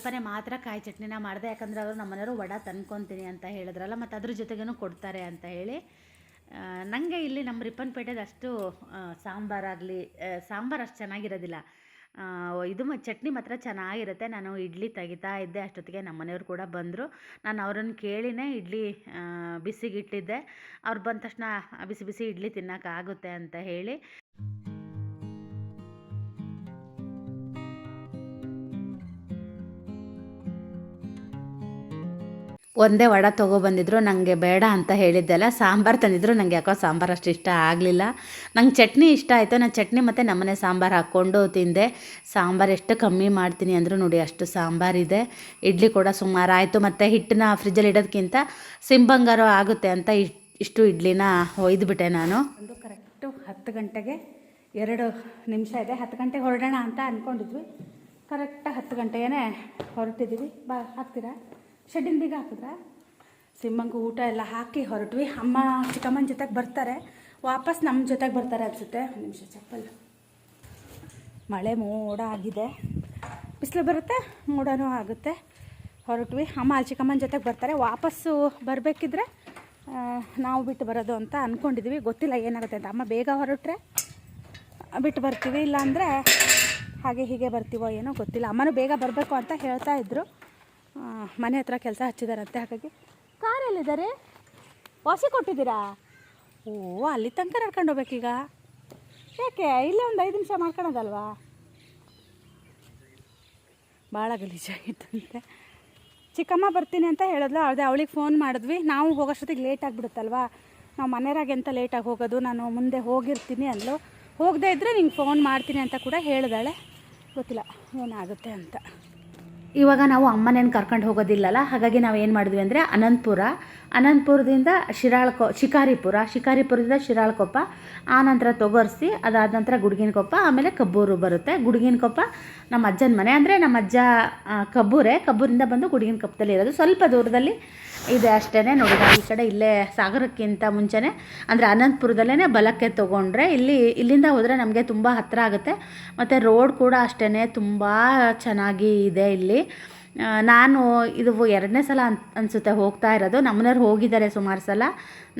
ಸ್ವಲ್ಪನೇ ಮಾತ್ರ ಕಾಯಿ ಚಟ್ನಿನ ಮಾಡಿದೆ, ಯಾಕಂದರೆ ಅವರು ನಮ್ಮನೆಯವರು ವಡ ತಂದ್ಕೊತೀನಿ ಅಂತ ಹೇಳಿದ್ರಲ್ಲ, ಮತ್ತು ಅದ್ರ ಜೊತೆಗೇನು ಕೊಡ್ತಾರೆ ಅಂತ ಹೇಳಿ ನನಗೆ ಇಲ್ಲಿ ನಮ್ಮ ರಿಪ್ಪನ್ಪೇಟೆದು ಅಷ್ಟು ಸಾಂಬಾರಾಗಲಿ ಸಾಂಬಾರು ಅಷ್ಟು ಚೆನ್ನಾಗಿರೋದಿಲ್ಲ. ಇದು ಚಟ್ನಿ ಮಾತ್ರ ಚೆನ್ನಾಗಿರುತ್ತೆ. ನಾನು ಇಡ್ಲಿ ತೆಗಿತಾ ಇದ್ದೆ, ಅಷ್ಟೊತ್ತಿಗೆ ನಮ್ಮ ಮನೆಯವ್ರು ಕೂಡ ಬಂದರು. ನಾನು ಅವ್ರನ್ನ ಕೇಳಿನೇ ಇಡ್ಲಿ ಬಿಸಿಗಿಟ್ಟಿದ್ದೆ. ಅವ್ರು ಬಂದ ತಕ್ಷಣ ಬಿಸಿ ಬಿಸಿ ಇಡ್ಲಿ ತಿನ್ನೋಕ್ಕಾಗುತ್ತೆ ಅಂತ ಹೇಳಿ ಒಂದೇ ವಡ ತೊಗೊಬಂದಿದ್ರು ನನಗೆ ಬೇಡ ಅಂತ ಹೇಳಿದ್ದೆಲ್ಲ. ಸಾಂಬಾರು ತಂದಿದ್ರು ನನಗೆ ಯಾಕೋ ಸಾಂಬಾರು ಅಷ್ಟು ಇಷ್ಟ ಆಗಲಿಲ್ಲ. ನಂಗೆ ಚಟ್ನಿ ಇಷ್ಟ ಆಯಿತು. ನಾನು ಚಟ್ನಿ ಮತ್ತು ನಮ್ಮನೆ ಸಾಂಬಾರು ಹಾಕ್ಕೊಂಡು ತಿಂದೆ. ಸಾಂಬಾರು ಎಷ್ಟು ಕಮ್ಮಿ ಮಾಡ್ತೀನಿ ಅಂದರೂ ನೋಡಿ ಅಷ್ಟು ಸಾಂಬಾರಿದೆ ಇಡ್ಲಿ ಕೂಡ ಸುಮಾರು ಆಯಿತು. ಮತ್ತು ಹಿಟ್ಟನ್ನ ಫ್ರಿಜ್ಜಲ್ಲಿ ಇಡೋದಕ್ಕಿಂತ ಸಿಂಬಂಗಾರು ಆಗುತ್ತೆ ಅಂತ ಇಷ್ಟು ಇಡ್ಲಿನ ಒಯ್ದುಬಿಟ್ಟೆ ನಾನು. ಒಂದು ಕರೆಕ್ಟು ಹತ್ತು ಗಂಟೆಗೆ ಎರಡು ನಿಮಿಷ ಇದೆ. ಹತ್ತು ಗಂಟೆಗೆ ಹೊರಡೋಣ ಅಂತ ಅಂದ್ಕೊಂಡಿದ್ವಿ ಕರೆಕ್ಟಾಗಿ ಹತ್ತು ಗಂಟೆಗೇ ಹೊರಟಿದ್ದೀವಿ ಬಾ, ಹಾಕ್ತೀರಾ? ಶೆಡ್ಡಿನ ಬೀಗ ಹಾಕಿದ್ರೆ? ಸಿಮ್ಮಂಗೂ ಊಟ ಎಲ್ಲ ಹಾಕಿ ಹೊರಟ್ವಿ. ಅಮ್ಮ, ಚಿಕ್ಕಮ್ಮನ ಜೊತೆಗೆ ಬರ್ತಾರೆ. ವಾಪಸ್ ನಮ್ಮ ಜೊತೆಗೆ ಬರ್ತಾರೆ ಅನಿಸುತ್ತೆ. ನಿಮಿಷ ಚಪ್ಪಲ್. ಮಳೆ ಮೋಡ ಆಗಿದೆ. ಬಿಸಿಲು ಬರುತ್ತೆ, ಮೋಡನೂ ಆಗುತ್ತೆ. ಹೊರಟ್ವಿ. ಅಮ್ಮ ಅಲ್ಲಿ ಚಿಕ್ಕಮ್ಮನ ಜೊತೆಗೆ ಬರ್ತಾರೆ. ವಾಪಸ್ಸು ಬರಬೇಕಿದ್ರೆ ನಾವು ಬಿಟ್ಟು ಬರೋದು ಅಂತ ಅಂದ್ಕೊಂಡಿದ್ವಿ ಗೊತ್ತಿಲ್ಲ ಏನಾಗುತ್ತೆ ಅಂತ. ಅಮ್ಮ, ಬೇಗ ಹೊರಟ್ರೆ ಬಿಟ್ಟು ಬರ್ತೀವಿ. ಇಲ್ಲಾಂದರೆ ಹಾಗೆ ಹೀಗೆ ಬರ್ತೀವೋ ಏನೋ ಗೊತ್ತಿಲ್ಲ. ಅಮ್ಮನೂ ಬೇಗ ಬರಬೇಕು ಅಂತ ಹೇಳ್ತಾ ಇದ್ರು. ಮನೆ ಹತ್ರ ಕೆಲಸ ಹಚ್ಚಿದಾರಂತೆ ಹಾಗಾಗಿ. ಕಾರಲ್ಲಿದ್ದಾರೆ ವಾಸಿ ಕೊಟ್ಟಿದ್ದೀರಾ? ಓ ಅಲ್ಲಿ ತನಕ ನಡ್ಕೊಂಡು ಹೋಗ್ಬೇಕೀಗ. ಯಾಕೆ? ಇಲ್ಲೇ ಒಂದು ಐದು ನಿಮಿಷ ಮಾಡ್ಕೊಳೋದಲ್ವಾ? ಭಾಳ ಗಲೀಜಾಗಿತ್ತಂತೆ. ಚಿಕ್ಕಮ್ಮ ಬರ್ತೀನಿ ಅಂತ ಹೇಳಿದ್ಲು ಅದೇ ಅವಳಿಗೆ ಫೋನ್ ಮಾಡಿದ್ವಿ. ನಾವು ಹೋಗೋಷ್ಟೊತ್ತಿಗೆ ಲೇಟ್ ಆಗಿಬಿಡುತ್ತಲ್ವಾ? ನಾವು ಮನೆಯರಾಗೆ ಎಂತ ಲೇಟಾಗಿ ಹೋಗೋದು? ನಾನು ಮುಂದೆ ಹೋಗಿರ್ತೀನಿ ಅಂದ್ಲು. ಹೋಗದೇ ಇದ್ದರೆ ನಿಂಗೆ ಫೋನ್ ಮಾಡ್ತೀನಿ ಅಂತ ಕೂಡ ಹೇಳಿದಾಳೆ. ಗೊತ್ತಿಲ್ಲ ಏನಾಗುತ್ತೆ ಅಂತ. ಇವಾಗ ನಾವು ಅಮ್ಮನೇನು ಕರ್ಕೊಂಡು ಹೋಗೋದಿಲ್ಲಲ್ಲ? ಹಾಗಾಗಿ ನಾವು ಏನು ಮಾಡಿದ್ವಿ ಅಂದರೆ ಅನಂತಪುರ ಅನಂತಪುರದಿಂದ ಶಿರಾಳ್ಕೊ ಶಿಕಾರಿಪುರ, ಶಿಕಾರಿಪುರದಿಂದ ಶಿರಾಳಕೊಪ್ಪ, ಆ ನಂತರ ತೊಗರ್ಸಿ, ಅದಾದ ನಂತರ ಗುಡ್ಗಿನಕೊಪ್ಪ, ಆಮೇಲೆ ಕಬ್ಬೂರು ಬರುತ್ತೆ. ಗುಡ್ಗಿನಕೊಪ್ಪ ನಮ್ಮ ಅಜ್ಜನ ಮನೆ ಅಂದರೆ ನಮ್ಮ ಅಜ್ಜ ಕಬ್ಬೂರೆ ಕಬ್ಬೂರೇ. ಕಬ್ಬೂರಿಂದ ಬಂದು ಗುಡ್ಗಿನಕೊಪ್ಪದಲ್ಲಿ ಇರೋದು. ಸ್ವಲ್ಪ ದೂರದಲ್ಲಿ ಇದೆ ಅಷ್ಟೇ ನೋಡಿ ಈ ಕಡೆ ಇಲ್ಲೇ ಸಾಗರಕ್ಕಿಂತ ಮುಂಚೆನೇ. ಅಂದರೆ ಅನಂತಪುರದಲ್ಲೇ ಬಲಕ್ಕೆ ತೊಗೊಂಡ್ರೆ ಇಲ್ಲಿ, ಇಲ್ಲಿಂದ ಹೋದರೆ ನಮಗೆ ತುಂಬ ಹತ್ತಿರ ಆಗುತ್ತೆ. ಮತ್ತು ರೋಡ್ ಕೂಡ ಅಷ್ಟೇ ತುಂಬ ಚೆನ್ನಾಗಿ ಇದೆ ಇಲ್ಲಿ. ನಾನು ಇದು ಎರಡನೇ ಸಲ ಅನ್ ಅನಿಸುತ್ತೆ ಹೋಗ್ತಾ ಇರೋದು. ನಮ್ಮನೆಯವ್ರು ಹೋಗಿದ್ದಾರೆ ಸುಮಾರು ಸಲ.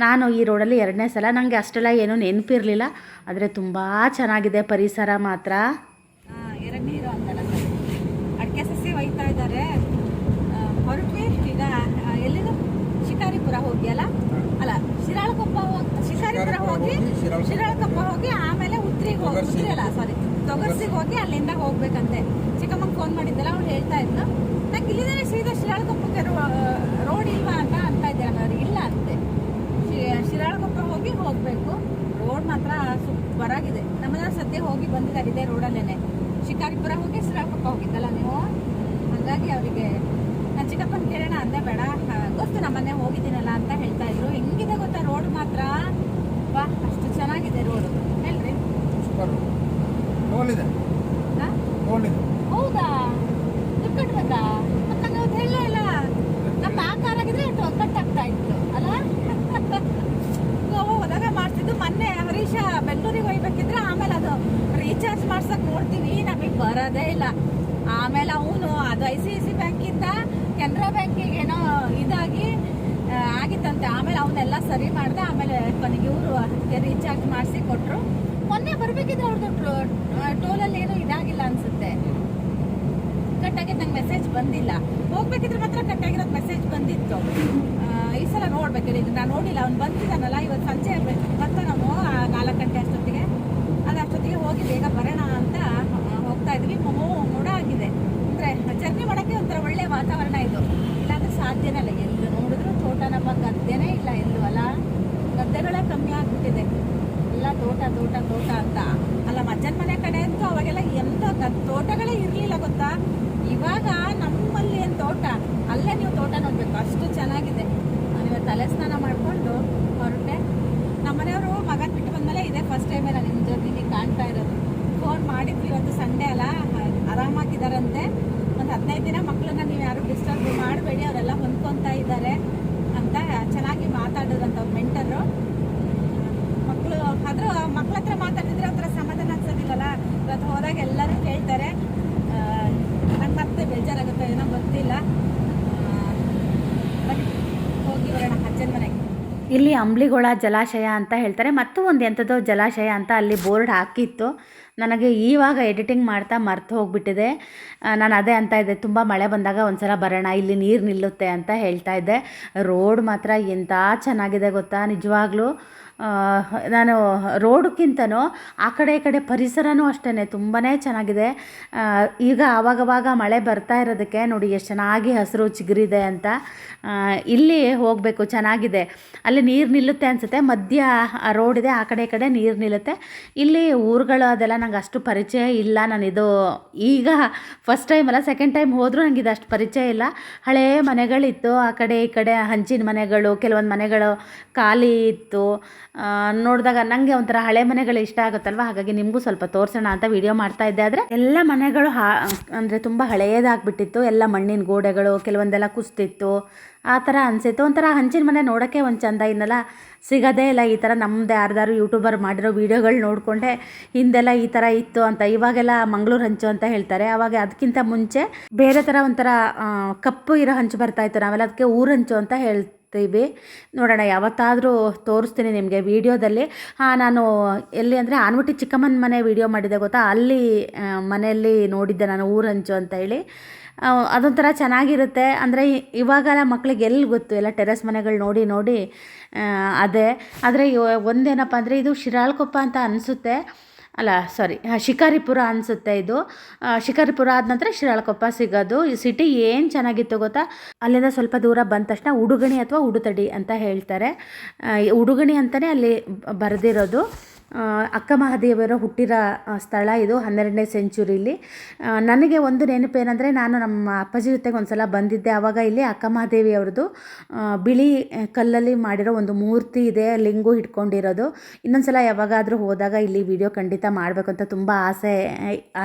ನಾನು ಈ ರೋಡಲ್ಲಿ ಎರಡನೇ ಸಲ. ನನಗೆ ಅಷ್ಟೆಲ್ಲ ಏನೂ ನೆನಪಿರಲಿಲ್ಲ. ಆದರೆ ತುಂಬ ಚೆನ್ನಾಗಿದೆ ಪರಿಸರ ಮಾತ್ರ. ಅಡಿಕೆ ಸಸಿ ಒಯ್ತಾ ಇದ್ದಾರೆ. ಹೊರಟ್ವಿ. ಈಗ ಎಲ್ಲಿದು? ಶಿಕಾರಿಪುರ ಹೋಗಿ ಅಲ್ಲ? ಅಲ್ಲ ಶಿರಾಳಕೊಪ್ಪ ಹೋಗಿ ಶಿಕಾರಿಪುರ ಹೋಗಿ ಶಿರಾಳಕೊಪ್ಪ. ಹೋಗಿ ಆಮೇಲೆ ಉತ್ತರಿಗೆ ಹೋಗಿ. ಅಲ್ಲ ಸಾರಿ ತೊಗರ್ಸಿಗೆ ಹೋಗಿ ಅಲ್ಲಿಂದ ಹೋಗ್ಬೇಕಂತೆ. ಚಿಕ್ಕಮ್ಮಂಗೆ ಫೋನ್ ಮಾಡಿದ್ದಲ್ಲ, ಅವ್ರು ಹೇಳ್ತಾ ಇದ್ಲು ನಂಗೆ ಇಲ್ಲಿಂದಲೇ ಸೀದಾ ಶಿರಾಳಕೊಪ್ಪಕ್ಕೆ ರೋಡ್ ಇಲ್ವಾ ಅಂತ ಅಂತ ಇದ್ದಾರೆ ಅವ್ರಿಗೆ ಇಲ್ಲ ಅಂತೆ. ಶಿರಾಳಕೊಪ್ಪ ಹೋಗಿ ಹೋಗಬೇಕು. ರೋಡ್ ಮಾತ್ರ ಸೂಪರ್ ಆಗಿದೆ ನಮ್ಮನ್ನ ಸದ್ಯ ಹೋಗಿ ಬಂದಿದ್ದಾರೆ ಇದೇ ರೋಡಲ್ಲೇನೆ. ಶಿಕಾರಿಪುರ ಹೋಗಿ ಶಿರಾಳಕೊಪ್ಪ ಹೋಗಿದ್ದಲ್ಲ ನೀವು? ಹಾಗಾಗಿ ಅವರಿಗೆ, ನಾನು ಚಿಕ್ಕಪ್ಪನ ಕೇಳೋಣ ಅಂದೆ, ಬೇಡ. ಗೊತ್ತು ನಮ್ಮನೆ ಹೋಗಿದ್ದೀನಲ್ಲ ಅಂತ ಹೇಳ್ತಾ ಇದ್ರು. ಹೆಂಗಿದೆ ಗೊತ್ತಾ? ರೋಡ್ ಮಾತ್ರ ಬಾ ಅಷ್ಟು ಚೆನ್ನಾಗಿದೆ ರೋಡ್. ಹೇಳ್ರಿ. ಹೋಲಿದೆ ಹಾ? ಟೋಲ್ ಇದೆ. ಹೌದಾ? ದುಡ್ಡು ಕಟ್ಬೇಕಾ? ಮತ್ತೆ ಅವತ್ತು ಹೇಳಲೇ ಇಲ್ಲ. ನಮ್ಮ ಆ ಕಾರ್ ಆಗಿದ್ರೆ ಕಟ್ ಇತ್ತು ಅಲ್ಲ? ಹೋದಾಗ ಮಾಡ್ತಿದ್ದು ಮೊನ್ನೆ ಹರೀಶ ಬೆಂಗಳೂರಿಗೆ ಹೋಗ್ಬೇಕಿದ್ರೆ ಆಮೇಲೆ ಅದು ರೀಚಾರ್ಜ್ ಮಾಡ್ಸಕ್ ನೋಡ್ತೀವಿ ನಮಗೆ ಬರೋದೇ ಇಲ್ಲ. ಆಮೇಲೆ ಅವನು ಅದು ಐ ಸಿ ಐ ಸಿ ಬ್ಯಾಂಕಿಂದ ಕೆನರಾ ಬ್ಯಾಂಕಿಗೆ ಏನೋ ಇದಾಗಿ ಆಗಿತ್ತಂತೆ. ಆಮೇಲೆ ಅವನ್ನೆಲ್ಲ ಸರಿ ಮಾಡಿದೆ ಆಮೇಲೆ ಕೊನೆಗೆ ಇವರು ರೀಚಾರ್ಜ್ ಮಾಡಿಸಿ ಕೊಟ್ಟರು ಮೊನ್ನೆ ಬರ್ಬೇಕಿದ್ರೆ ಅವ್ರದ್ದು ಅಲ್ಲಿ ಏನೋ ಇದಾಗಿಲ್ಲ ಅನ್ಸುತ್ತೆ. ಕಟ್ ಆಗಿದ್ ನಂಗೆ ಮೆಸೇಜ್ ಬಂದಿಲ್ಲ. ಹೋಗ್ಬೇಕಿದ್ರೆ ಮಾತ್ರ ಕಟ್ ಆಗಿರೋದ್ ಮೆಸೇಜ್ ಬಂದಿತ್ತು. ಈ ಸಲ ನೋಡ್ಬೇಕು ಇದು ನಾನು ನೋಡಿಲ್ಲ. ಅವ್ನು ಬಂದಿದ್ದಾನಲ್ಲ, ಇವತ್ತು ಸಂಜೆ ಇರ್ಬೇಕು ನಾವು ನಾಲ್ಕು ಗಂಟೆ ಅಷ್ಟೊತ್ತಿಗೆ? ಅದು ಅಷ್ಟೊತ್ತಿಗೆ ಹೋಗಿ ಬೇಗ ಬರೋಣ ಅಂತ ಹೋಗ್ತಾ ಇದ್ವಿ. ಮೋಡ ಆಗಿದೆ ಅಂದ್ರೆ ಜರ್ನಿ ಮಾಡೋಕ್ಕೆ ಒಂಥರ ಒಳ್ಳೆ ವಾತಾವರಣ ಇದು. ಇಲ್ಲಾಂದ್ರೆ ಸಾಧ್ಯನೇ ಇಲ್ಲ ಎಲ್ಲಿ ನೋಡಿದ್ರು ತೋಟನಪ್ಪ ಗದ್ದೆನೇ ಇಲ್ಲ ಎಲ್ಲೂ ಅಲ್ಲ ಗದ್ದೆಗಳೇ ಕಮ್ಮಿ ಆಗ್ಬಿಟ್ಟಿದೆ ಎಲ್ಲ ತೋಟ ತೋಟ ಅಂತ. ಅಲ್ಲ, ಮಜ್ಜನ ಮನೆ ಕಡೆ ಅಂತೂ ಅವಾಗೆಲ್ಲ ಎಂತ ತೋಟಗಳೇ ಇರಲಿಲ್ಲ ಗೊತ್ತಾ? ಇವಾಗ ನಮ್ಮಲ್ಲಿ ಏನ್ ತೋಟ? ಅಲ್ಲೇ ನೀವು ತೋಟ ನೋಡ್ಬೇಕು. ಅಷ್ಟು ಚೆನ್ನಾಗಿದೆ. ನಾನು ತಲೆ ಸ್ನಾನ ಮಾಡಿಕೊಂಡು ಹೊರಟೆ ನಮ್ಮನೆಯವರು ಮಗನ ಬಿಟ್ಟು ಬಂದಮೇಲೆ ಇದೇ ಫಸ್ಟ್ ಟೈಮೇ ನಾನು ನಿಮ್ಮ ಜೊತೆಲಿ ಕಾಣ್ತಾ ಇರೋದು ಫೋನ್ ಮಾಡಿದ್ವಿ ಇವತ್ತು ಸಂಡೇ ಅಲ್ಲ ಆರಾಮಾಗಿದ್ದಾರಂತೆ ಒಂದು ಹದಿನೈದು ದಿನ ಮಕ್ಕಳನ್ನ ನೀವು ಯಾರು ಡಿಸ್ಟರ್ಬ್ ಮಾಡಬೇಡಿ ಅವರೆಲ್ಲ ಹೊಂದ್ಕೊತಾ ಇದ್ದಾರೆ ಅಂತ ಚೆನ್ನಾಗಿ ಮಾತಾಡೋದಂತ ಅವ್ರ ಮೆಂಟರು ಮಕ್ಕಳು ಆದ್ರೂ ಮಕ್ಳ ಹತ್ರ ಮಾತಾಡಿದ್ರೆ ಒಂಥರ ಸಮಾಧಾನ ಅನ್ಸೋದಿಲ್ಲಲ್ಲ ಇವತ್ತು ಹೋದಾಗ ಎಲ್ಲರೂ ಕೇಳ್ತಾರೆ ನಂಗೆ ಮತ್ತೆ ಬೇಜಾರಾಗುತ್ತೆ ಏನೋ ಗೊತ್ತಿಲ್ಲ ಇಲ್ಲಿ ಅಂಬ್ಲಿಗೊಳ ಜಲಾಶಯ ಅಂತ ಹೇಳ್ತಾರೆ. ಮತ್ತು ಒಂದು ಎಂಥದೋ ಜಲಾಶಯ ಅಂತ ಅಲ್ಲಿ ಬೋರ್ಡ್ ಹಾಕಿತ್ತು. ನನಗೆ ಈವಾಗ ಎಡಿಟಿಂಗ್ ಮಾಡ್ತಾ ಮರ್ತು ಹೋಗ್ಬಿಟ್ಟಿದೆ. ನಾನು ಅದೇ ಅಂತ ಇದ್ದೆ ತುಂಬ ಮಳೆ ಬಂದಾಗ ಒಂದ್ಸಲ ಬರೋಣ, ಇಲ್ಲಿ ನೀರು ನಿಲ್ಲುತ್ತೆ ಅಂತ ಹೇಳ್ತಾ ಇದ್ದೆ. ರೋಡ್ ಮಾತ್ರ ಎಂಥ ಚೆನ್ನಾಗಿದೆ ಗೊತ್ತಾ? ನಿಜವಾಗ್ಲೂ ನಾನು ರೋಡ್ಕ್ಕಿಂತನೂ ಆ ಕಡೆ ಈ ಕಡೆ ಪರಿಸರನೂ ಅಷ್ಟೇ ತುಂಬಾ ಚೆನ್ನಾಗಿದೆ. ಈಗ ಆವಾಗವಾಗ ಮಳೆ ಬರ್ತಾ ಇರೋದಕ್ಕೆ ನೋಡಿ ಎಷ್ಟು ಚೆನ್ನಾಗಿ ಹಸಿರು ಚಿಗುರಿದೆ ಅಂತ. ಇಲ್ಲಿ ಹೋಗಬೇಕು, ಚೆನ್ನಾಗಿದೆ. ಅಲ್ಲಿ ನೀರು ನಿಲ್ಲುತ್ತೆ ಅನಿಸುತ್ತೆ, ಮಧ್ಯ ರೋಡ್ ಇದೆ, ಆ ಕಡೆ ಈ ಕಡೆ ನೀರು ನಿಲ್ಲುತ್ತೆ. ಇಲ್ಲಿ ಊರುಗಳು ಅದೆಲ್ಲ ನಂಗೆ ಅಷ್ಟು ಪರಿಚಯ ಇಲ್ಲ ನಾನು ಇದು ಈಗ ಫಸ್ಟ್ ಟೈಮ್ ಅಲ್ಲ ಸೆಕೆಂಡ್ ಟೈಮ್ ಹೋದರೂ ನನಗೆ ಇದು ಅಷ್ಟು ಪರಿಚಯ ಇಲ್ಲ. ಹಳೇ ಮನೆಗಳಿತ್ತು, ಆ ಕಡೆ ಈ ಕಡೆ ಹಂಚಿನ ಮನೆಗಳು, ಕೆಲವೊಂದು ಮನೆಗಳು ಖಾಲಿ ಇತ್ತು. ನೋಡಿದಾಗ ನನಗೆ ಒಂಥರ ಹಳೆ ಮನೆಗಳು ಇಷ್ಟ ಆಗುತ್ತಲ್ವ? ಹಾಗಾಗಿ ನಿಮಗೂ ಸ್ವಲ್ಪ ತೋರಿಸೋಣ ಅಂತ ವಿಡಿಯೋ ಮಾಡ್ತಾ ಇದ್ದೆ. ಆದರೆ ಎಲ್ಲ ಮನೆಗಳು ಹಾ, ಅಂದರೆ ತುಂಬ ಹಳೆಯದಾಗ್ಬಿಟ್ಟಿತ್ತು ಎಲ್ಲ ಮಣ್ಣಿನ ಗೋಡೆಗಳು, ಕೆಲವೊಂದೆಲ್ಲ ಕುಸ್ತಿತ್ತು. ಆ ಥರ ಅನಿಸಿತ್ತು. ಒಂಥರ ಹಂಚಿನ ಮನೆ ನೋಡೋಕ್ಕೆ ಒಂದು ಚಂದ ಇನ್ನೆಲ್ಲ ಸಿಗೋದೇ ಇಲ್ಲ ಈ ಥರ. ನಮ್ಮದು ಯಾರ್ದಾರು ಯೂಟ್ಯೂಬರ್ ಮಾಡಿರೋ ವೀಡಿಯೋಗಳು ನೋಡಿಕೊಂಡೆ ಹಿಂದೆಲ್ಲ ಈ ಥರ ಇತ್ತು ಅಂತ, ಇವಾಗೆಲ್ಲ ಮಂಗಳೂರು ಹಂಚು ಅಂತ ಹೇಳ್ತಾರೆ. ಅವಾಗ ಅದಕ್ಕಿಂತ ಮುಂಚೆ ಬೇರೆ ಥರ ಒಂಥರ ಕಪ್ಪು ಇರೋ ಹಂಚು ಬರ್ತಾಯಿತ್ತು ನಾವೆಲ್ಲ ಅದಕ್ಕೆ ಊರಂಚು ಅಂತ ಹೇಳ್ತೀವಿ ನೋಡೋಣ, ಯಾವತ್ತಾದರೂ ತೋರಿಸ್ತೀನಿ ನಿಮಗೆ ವೀಡಿಯೋದಲ್ಲಿ. ಹಾಂ, ನಾನು ಎಲ್ಲಿ ಅಂದರೆ ಆನ್ವಟಿ ಚಿಕ್ಕಮ್ಮನ ಮನೆ ವೀಡಿಯೋ ಮಾಡಿದೆ ಗೊತ್ತಾ? ಅಲ್ಲಿ ಮನೆಯಲ್ಲಿ ನೋಡಿದ್ದೆ ನಾನು ಊರಂಚು ಅಂತ ಹೇಳಿ. ಅದೊಂಥರ ಚೆನ್ನಾಗಿರುತ್ತೆ. ಅಂದರೆ ಇವಾಗೆಲ್ಲ ಮಕ್ಳಿಗೆ ಎಲ್ಲಿ ಗೊತ್ತು? ಎಲ್ಲ ಟೆರೆಸ್ ಮನೆಗಳು ನೋಡಿ ನೋಡಿ ಅದೇ. ಆದರೆ ಇವ- ಒಂದೇನಪ್ಪ ಅಂದರೆ ಇದು ಶಿರಾಳ್ಕೊಪ್ಪ ಅಂತ ಅನಿಸುತ್ತೆ. ಅಲ್ಲ ಸಾರಿ ಶಿಕಾರಿಪುರ ಅನಿಸುತ್ತೆ ಇದು. ಶಿಕಾರಿಪುರ ಆದ ನಂತರ ಶಿರಾಳಕೊಪ್ಪ ಸಿಗೋದು. ಈ ಸಿಟಿ ಏನು ಚೆನ್ನಾಗಿತ್ತು ಗೊತ್ತಾ? ಅಲ್ಲಿಂದ ಸ್ವಲ್ಪ ದೂರ ಬಂದ ತಕ್ಷಣ ಉಡುಗಣಿ ಅಥವಾ ಉಡುತಡಿ ಅಂತ ಹೇಳ್ತಾರೆ. ಉಡುಗಣಿ ಅಂತಲೇ ಅಲ್ಲಿ ಬರೆದಿರೋದು. ಅಕ್ಕ ಮಹಾದೇವರು ಹುಟ್ಟಿರೋ ಸ್ಥಳ ಇದು ಹನ್ನೆರಡನೇ ಸೆಂಚುರಿಲಿ. ನನಗೆ ಒಂದು ನೆನಪೇನೆಂದರೆ ನಾನು ನಮ್ಮ ಅಪ್ಪಾಜಿ ಜೊತೆಗೆ ಒಂದು ಸಲ ಬಂದಿದ್ದೆ. ಆವಾಗ ಇಲ್ಲಿ ಅಕ್ಕ ಮಹಾದೇವಿ ಅವ್ರದ್ದು ಬಿಳಿ ಕಲ್ಲಲ್ಲಿ ಮಾಡಿರೋ ಒಂದು ಮೂರ್ತಿ ಇದೆ, ಲಿಂಗು ಹಿಡ್ಕೊಂಡಿರೋದು. ಇನ್ನೊಂದು ಸಲ ಯಾವಾಗಾದರೂ ಹೋದಾಗ ಇಲ್ಲಿ ವಿಡಿಯೋ ಖಂಡಿತ ಮಾಡಬೇಕು ಅಂತ ತುಂಬ ಆಸೆ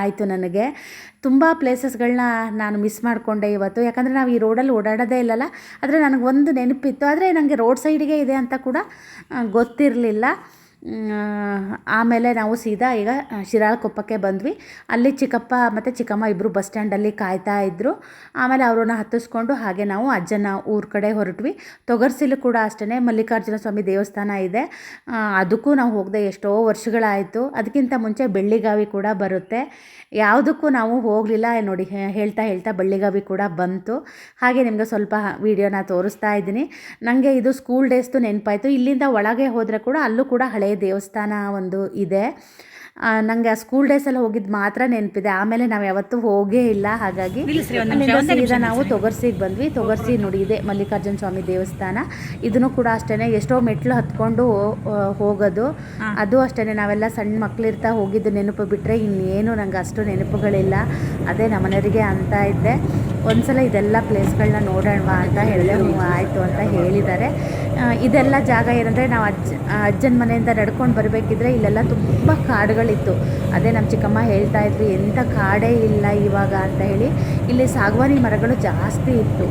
ಆಯಿತು ನನಗೆ. ತುಂಬ ಪ್ಲೇಸಸ್ಗಳನ್ನ ನಾನು ಮಿಸ್ ಮಾಡಿಕೊಂಡೆ ಇವತ್ತು. ಯಾಕಂದರೆ ನಾವು ಈ ರೋಡಲ್ಲಿ ಓಡಾಡೋದೇ ಇಲ್ಲಲ್ಲ, ಆದರೆ ನನಗೆ ಒಂದು ನೆನಪಿತ್ತು. ಆದರೆ ನನಗೆ ರೋಡ್ ಸೈಡಿಗೆ ಇದೆ ಅಂತ ಕೂಡ ಗೊತ್ತಿರಲಿಲ್ಲ. ಆಮೇಲೆ ನಾವು ಸೀದಾ ಈಗ ಶಿರಾಳಕೊಪ್ಪಕ್ಕೆ ಬಂದ್ವಿ. ಅಲ್ಲಿ ಚಿಕ್ಕಪ್ಪ ಮತ್ತು ಚಿಕ್ಕಮ್ಮ ಇಬ್ಬರು ಬಸ್ ಸ್ಟ್ಯಾಂಡಲ್ಲಿ ಕಾಯ್ತಾ ಇದ್ದರು ಆಮೇಲೆ ಅವ್ರನ್ನ ಹತ್ತಿಸ್ಕೊಂಡು ಹಾಗೆ ನಾವು ಅಜ್ಜನ ಊರ ಕಡೆ ಹೊರಟ್ವಿ. ತೊಗರ್ಸಿಲು ಕೂಡ ಅಷ್ಟೇ ಮಲ್ಲಿಕಾರ್ಜುನ ಸ್ವಾಮಿ ದೇವಸ್ಥಾನ ಇದೆ. ಅದಕ್ಕೂ ನಾವು ಹೋಗದೆ ಎಷ್ಟೋ ವರ್ಷಗಳಾಯಿತು. ಅದಕ್ಕಿಂತ ಮುಂಚೆ ಬೆಳ್ಳಿಗಾವಿ ಕೂಡ ಬರುತ್ತೆ. ಯಾವುದಕ್ಕೂ ನಾವು ಹೋಗಲಿಲ್ಲ ನೋಡಿ ಹೇಳ್ತಾ ಹೇಳ್ತಾ ಬಳ್ಳಿಗಾವಿ ಕೂಡ ಬಂತು. ಹಾಗೆ ನಿಮಗೆ ಸ್ವಲ್ಪ ವಿಡಿಯೋನ ತೋರಿಸ್ತಾ ಇದ್ದೀನಿ. ನನಗೆ ಇದು ಸ್ಕೂಲ್ ಡೇಸ್ದು ನೆನಪಾಯಿತು. ಇಲ್ಲಿಂದ ಒಳಗೆ ಹೋದರೆ ಕೂಡ ಅಲ್ಲೂ ಕೂಡ ಹಳೆಯ ದೇವಸ್ಥಾನ ಒಂದು ಇದೆ. ನನಗೆ ಆ ಸ್ಕೂಲ್ ಡೇಸಲ್ಲಿ ಹೋಗಿದ್ದು ಮಾತ್ರ ನೆನಪಿದೆ. ಆಮೇಲೆ ನಾವು ಯಾವತ್ತೂ ಹೋಗೇ ಇಲ್ಲ ಹಾಗಾಗಿ ಸೀದಾ ನಾವು ತೊಗರ್ಸಿಗೆ ಬಂದ್ವಿ. ತೊಗರ್ಸಿ ನೋಡಿ ಇದೆ ಮಲ್ಲಿಕಾರ್ಜುನ ಸ್ವಾಮಿ ದೇವಸ್ಥಾನ. ಇದನ್ನು ಕೂಡ ಅಷ್ಟೇನೆ ಎಷ್ಟೋ ಮೆಟ್ಲು ಹತ್ಕೊಂಡು ಹೋಗೋದು. ಅದು ಅಷ್ಟೇ ನಾವೆಲ್ಲ ಸಣ್ಣ ಮಕ್ಕಳಿರ್ತಾ ಹೋಗಿದ್ದು ನೆನಪು ಬಿಟ್ಟರೆ ಇನ್ನೇನು ನಂಗೆ ಅಷ್ಟು ನೆನಪುಗಳಿಲ್ಲ. ಅದೇ ನಮ್ಮನೆಯವರಿಗೆ ಅಂತ ಇದ್ದೆ. ಒಂದ್ಸಲ ಇದೆಲ್ಲ ಪ್ಲೇಸ್ಗಳನ್ನ ನೋಡೋಣವಾ ಅಂತ ಹೇಳಿದೆ ಆಯ್ತು ಅಂತ ಹೇಳಿದ್ದಾರೆ. ಇದೆಲ್ಲ ಜಾಗ ಏನಂದರೆ ನಾವು ಅಜ್ಜ ಅಜ್ಜನ ಮನೆಯಿಂದ ನಡ್ಕೊಂಡು ಬರಬೇಕಿದ್ರೆ ಇಲ್ಲೆಲ್ಲ ತುಂಬ ಕಾಡುಗಳಿತ್ತು ಅದೇ ನಮ್ಮ ಚಿಕ್ಕಮ್ಮ ಹೇಳ್ತಾ ಇದ್ರು ಎಂಥ ಕಾಡೇ ಇಲ್ಲ ಇವಾಗ ಅಂತ ಹೇಳಿ, ಇಲ್ಲಿ ಸಾಗವಾನಿ ಮರಗಳು ಜಾಸ್ತಿ ಇತ್ತು.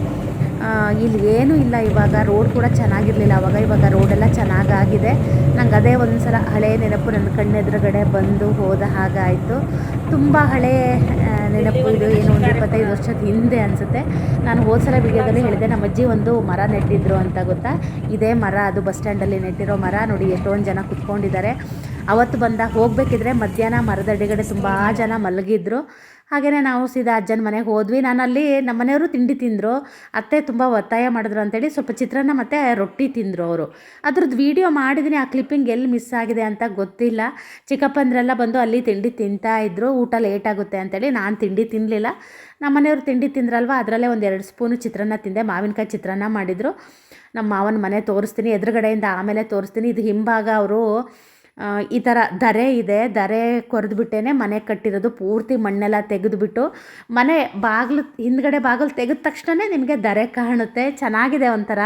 ಇಲ್ಲಿ ಏನೂ ಇಲ್ಲ ಇವಾಗ, ರೋಡ್ ಕೂಡ ಚೆನ್ನಾಗಿರಲಿಲ್ಲ, ಅವಾಗ ಇವಾಗ ರೋಡೆಲ್ಲ ಚೆನ್ನಾಗಾಗಿದೆ. ನಂಗೆ ಅದೇ ಒಂದು ಸಲ ಹಳೆಯ ನೆನಪು ನನ್ನ ಕಣ್ಣೆದುರುಗಡೆ ಬಂದು ಹೋದ ಹಾಗಾಯಿತು ತುಂಬ ಹಳೆ ನೆನಪು ಇದು, ಏನು ಒಂದು ಇಪ್ಪತ್ತೈದು ವರ್ಷದ ಹಿಂದೆ ಅನಿಸುತ್ತೆ. ನಾನು ಹೋದ ಸಲ ವಿಡಿಯೋದಲ್ಲಿ ಹೇಳಿದೆ, ನಮ್ಮ ಅಜ್ಜಿ ಒಂದು ಮರ ನೆಟ್ಟಿದ್ರು ಅಂತ ಗೊತ್ತಾ? ಇದೇ ಮರ, ಅದು ಬಸ್ ಸ್ಟ್ಯಾಂಡಲ್ಲಿ ನೆಟ್ಟಿರೋ ಮರ. ನೋಡಿ, ಎಷ್ಟೊಂದು ಜನ ಕುತ್ಕೊಂಡಿದ್ದಾರೆ. ಅವತ್ತು ಬಂದಾಗ ಹೋಗಬೇಕಿದ್ರೆ ಮಧ್ಯಾಹ್ನ ಮರದಡಿಗಡೆ ತುಂಬ ಜನ ಮಲಗಿದ್ರು. ಹಾಗೆಯೇ ನಾವು ಸೀದಾ ಅಜ್ಜನ ಮನೆಗೆ ಹೋದ್ವಿ. ನಾನು ಅಲ್ಲಿ ನಮ್ಮ ಮನೆಯವರು ತಿಂಡಿ ತಿಂದರು. ಅತ್ತೆ ತುಂಬ ಒತ್ತಾಯ ಮಾಡಿದ್ರು ಅಂತೇಳಿ ಸ್ವಲ್ಪ ಚಿತ್ರಾನ್ನ ಮತ್ತು ರೊಟ್ಟಿ ತಿಂದರು ಅವರು. ಅದ್ರದ್ದು ವೀಡಿಯೋ ಮಾಡಿದ್ದೀನಿ ಆ ಕ್ಲಿಪ್ಪಿಂಗ್ ಎಲ್ಲಿ ಮಿಸ್ ಆಗಿದೆ ಅಂತ ಗೊತ್ತಿಲ್ಲ. ಚಿಕ್ಕಪ್ಪಂದ್ರೆಲ್ಲ ಬಂದು ಅಲ್ಲಿ ತಿಂಡಿ ತಿಂತಾ ಇದ್ರು. ಊಟ ಲೇಟ್ ಆಗುತ್ತೆ ಅಂತೇಳಿ ನಾನು ತಿಂಡಿ ತಿನ್ನಲಿಲ್ಲ ನಮ್ಮ ಮನೆಯವರು ತಿಂಡಿ ತಿಂದ್ರಲ್ವ? ಅದರಲ್ಲೇ ಒಂದು ಎರಡು ಸ್ಪೂನು ಚಿತ್ರಾನ್ನ ತಿಂದೆ. ಮಾವಿನಕಾಯಿ ಚಿತ್ರಾನ್ನ ಮಾಡಿದರು. ನಮ್ಮ ಮಾವನ ಮನೆ ತೋರಿಸ್ತೀನಿ. ಎದುರುಗಡೆಯಿಂದ ಆಮೇಲೆ ತೋರಿಸ್ತೀನಿ. ಇದು ಹಿಂಭಾಗ ಅವರು ಈ ಥರ ದರೆ ಇದೆ. ದರೆ ಕೊರೆದ್ಬಿಟ್ಟೇ ಮನೆ ಕಟ್ಟಿರೋದು ಪೂರ್ತಿ ಮಣ್ಣೆಲ್ಲ ತೆಗೆದುಬಿಟ್ಟು ಮನೆ ಬಾಗಿಲು ಹಿಂದ್ಗಡೆ ಬಾಗಿಲು ತೆಗೆದ ತಕ್ಷಣವೇ ನಿಮಗೆ ದರೆ ಕಾಣುತ್ತೆ. ಚೆನ್ನಾಗಿದೆ ಒಂಥರ.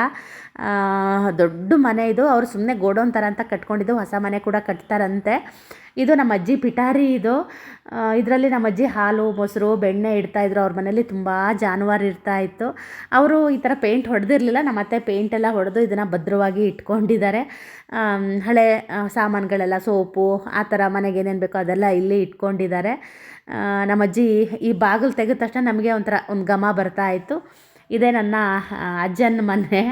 ದೊಡ್ಡ ಮನೆ ಇದು. ಅವರು ಸುಮ್ಮನೆ ಗೋಡೌನ್ ಥರ ಅಂತ ಕಟ್ಕೊಂಡಿದ್ದು. ಹೊಸ ಮನೆ ಕೂಡ ಕಟ್ತಾರಂತೆ. ಇದು ನಮ್ಮ ಅಜ್ಜಿ ಪಿಟಾರಿ ಇದು. ಇದರಲ್ಲಿ ನಮ್ಮ ಅಜ್ಜಿ ಹಾಲು, ಮೊಸರು, ಬೆಣ್ಣೆ ಇಡ್ತಾಯಿದ್ರು ಅವ್ರ ಮನೇಲಿ ತುಂಬ ಜಾನುವಾರು ಇರ್ತಾ ಇತ್ತು. ಅವರು ಈ ಥರ ಪೇಂಟ್ ಹೊಡೆದಿರಲಿಲ್ಲ. ನಮ್ಮ ಅತ್ತೆ ಪೇಂಟ್ ಎಲ್ಲ ಹೊಡೆದು ಇದನ್ನು ಭದ್ರವಾಗಿ ಇಟ್ಕೊಂಡಿದ್ದಾರೆ. ಹಳೆ ಸಾಮಾನುಗಳೆಲ್ಲ, ಸೋಪು, ಆ ಥರ ಮನೆಗೆ ಏನೇನು ಬೇಕೋ ಅದೆಲ್ಲ ಇಲ್ಲಿ ಇಟ್ಕೊಂಡಿದ್ದಾರೆ. ನಮ್ಮ ಅಜ್ಜಿ ಈ ಬಾಗಿಲು ತೆಗೆದ ತಕ್ಷಣ ನಮಗೆ ಒಂಥರ ಒಂದು ಘಮ ಬರ್ತಾ ಇತ್ತು. ಇದೇ ನನ್ನ ಅಜ್ಜನ ಮನೆ,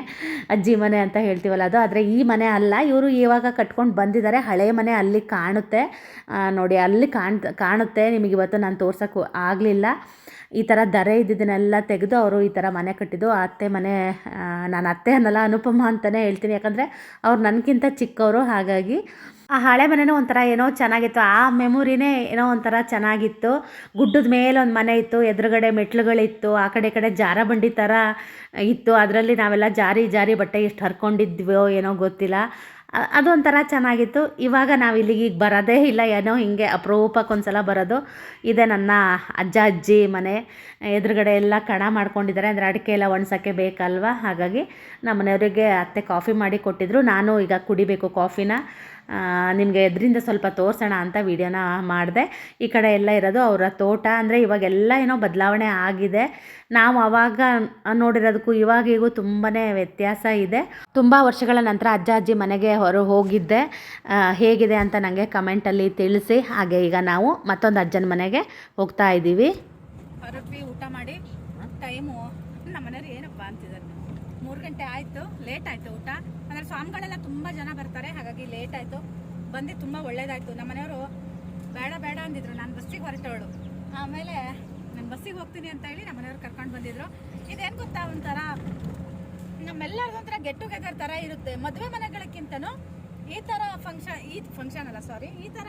ಅಜ್ಜಿ ಮನೆ ಅಂತ ಹೇಳ್ತೀವಲ್ಲ ಅದು. ಆದರೆ ಈ ಮನೆ ಅಲ್ಲ. ಇವರು ಇವಾಗ ಕಟ್ಕೊಂಡು ಬಂದಿದ್ದಾರೆ ಹಳೆ ಮನೆ ಅಲ್ಲಿ ಕಾಣುತ್ತೆ. ನೋಡಿ ಅಲ್ಲಿ ಕಾಣ್, ಕಾಣುತ್ತೆ. ನಿಮಗೆ ಇವತ್ತು ನಾನು ತೋರ್ಸೋಕ್ಕೂ ಆಗಲಿಲ್ಲ. ಈ ಥರ ದರೆ ಇದ್ದಿದ್ದನ್ನೆಲ್ಲ ತೆಗೆದು ಅವರು ಈ ಥರ ಮನೆ ಕಟ್ಟಿದ್ದು. ಅತ್ತೆ ಮನೆ ನಾನು ಅತ್ತೆ ಅನ್ನಲ್ಲ, ಅನುಪಮ ಅಂತಲೇ ಹೇಳ್ತೀನಿ. ಯಾಕಂದರೆ ಅವ್ರು ನನಗಿಂತ ಚಿಕ್ಕವರು, ಹಾಗಾಗಿ ಆ ಹಳೆ ಮನೆನೂ ಒಂಥರ ಏನೋ ಚೆನ್ನಾಗಿತ್ತು. ಆ ಮೆಮೊರಿನೇ ಏನೋ ಒಂಥರ ಚೆನ್ನಾಗಿತ್ತು. ಗುಡ್ಡದ ಮೇಲೆ ಒಂದು ಮನೆ ಇತ್ತು, ಎದುರುಗಡೆ ಮೆಟ್ಲುಗಳಿತ್ತು, ಆ ಕಡೆ ಕಡೆ ಜಾರ ಬಂಡಿ ಥರ ಇತ್ತು. ಅದರಲ್ಲಿ ನಾವೆಲ್ಲ ಜಾರಿ ಜಾರಿ ಬಟ್ಟೆ ಎಷ್ಟು ಹರ್ಕೊಂಡಿದ್ವೋ ಏನೋ ಗೊತ್ತಿಲ್ಲ. ಅದೊಂಥರ ಚೆನ್ನಾಗಿತ್ತು. ಇವಾಗ ನಾವು ಇಲ್ಲಿಗೆ ಈಗ ಬರೋದೇ ಇಲ್ಲ ಏನೋ, ಹಿಂಗೆ ಅಪರೂಪಕ್ಕೊಂದ್ಸಲ ಬರೋದು. ಇದೆ ನನ್ನ ಅಜ್ಜ, ಅಜ್ಜಿ ಮನೆ. ಎದುರುಗಡೆ ಎಲ್ಲ ಕಣ ಮಾಡ್ಕೊಂಡಿದ್ದಾರೆ. ಅಂದರೆ ಅಡಿಕೆ ಎಲ್ಲ ಒಣಸೋಕ್ಕೆ ಬೇಕಲ್ವ? ಹಾಗಾಗಿ ನಮ್ಮ ಮನೆಯವರಿಗೆ ಅತ್ತೆ ಕಾಫಿ ಮಾಡಿ ಕೊಟ್ಟಿದ್ರು. ನಾನು ಈಗ ಕುಡಿಬೇಕು ಕಾಫಿನ. ನಿಮಗೆ ಎದರಿಂದ ಸ್ವಲ್ಪ ತೋರಿಸೋಣ ಅಂತ ವಿಡಿಯೋನ ಮಾಡಿದೆ. ಈ ಕಡೆ ಎಲ್ಲ ಇರೋದು ಅವರ ತೋಟ. ಅಂದರೆ ಇವಾಗೆಲ್ಲ ಏನೋ ಬದಲಾವಣೆ ಆಗಿದೆ. ನಾವು ಆವಾಗ ನೋಡಿರೋದಕ್ಕೂ ಇವಾಗಿಗೂ ತುಂಬಾ ವ್ಯತ್ಯಾಸ ಇದೆ. ತುಂಬ ವರ್ಷಗಳ ನಂತರ ಅಜ್ಜ ಅಜ್ಜಿ ಮನೆಗೆ ಹೊರ ಹೋಗಿದ್ದೆ. ಹೇಗಿದೆ ಅಂತ ನನಗೆ ಕಮೆಂಟಲ್ಲಿ ತಿಳಿಸಿ. ಹಾಗೆ ಈಗ ನಾವು ಮತ್ತೊಂದು ಅಜ್ಜನ ಮನೆಗೆ ಹೋಗ್ತಾ ಇದ್ದೀವಿ. ಹೊರಗೆ ಊಟ ಮಾಡಿ ಟೈಮು ನಮ್ಮ ಮನೆಯವ್ರು ಏನಪ್ಪ ಅಂತಿದ್ದಾರೆ ಮೂರು ಗಂಟೆ ಆಯಿತು ಲೇಟ್ ಆಯಿತು ಊಟ. ಅಂದರೆ ಸ್ವಾಮಿಗಳೆಲ್ಲ ತುಂಬ ಜನ ಬರ್ತಾರೆ, ಹಾಗಾಗಿ ಲೇಟ್ ಆಯಿತು. ಬಂದು ತುಂಬ ಒಳ್ಳೇದಾಯಿತು. ನಮ್ಮ ಮನೆಯವರು ಬೇಡ ಬೇಡ ಅಂದಿದ್ರು. ನಾನು ಬಸ್ಸಿಗೆ ಹೊರಟವಳು. ಆಮೇಲೆ ನಾನು ಬಸ್ಸಿಗೆ ಹೋಗ್ತೀನಿ ಅಂತ ಹೇಳಿ ನಮ್ಮ ಮನೆಯವ್ರು ಕರ್ಕೊಂಡು ಬಂದಿದ್ರು. ಇದೇನು ಗೊತ್ತಾ ಒಂಥರ? ನಮ್ಮೆಲ್ಲರಿಗೂ ಒಂಥರ ಗೆಟ್ ಟುಗೆದರ್ ಥರ ಇರುತ್ತೆ. ಮದುವೆ ಮನೆಗಳಕ್ಕಿಂತನೂ ಈ ಥರ ಫಂಕ್ಷನ್ ಈ ಫಂಕ್ಷನ್ ಅಲ್ಲ ಸಾರಿ ಈ ಥರ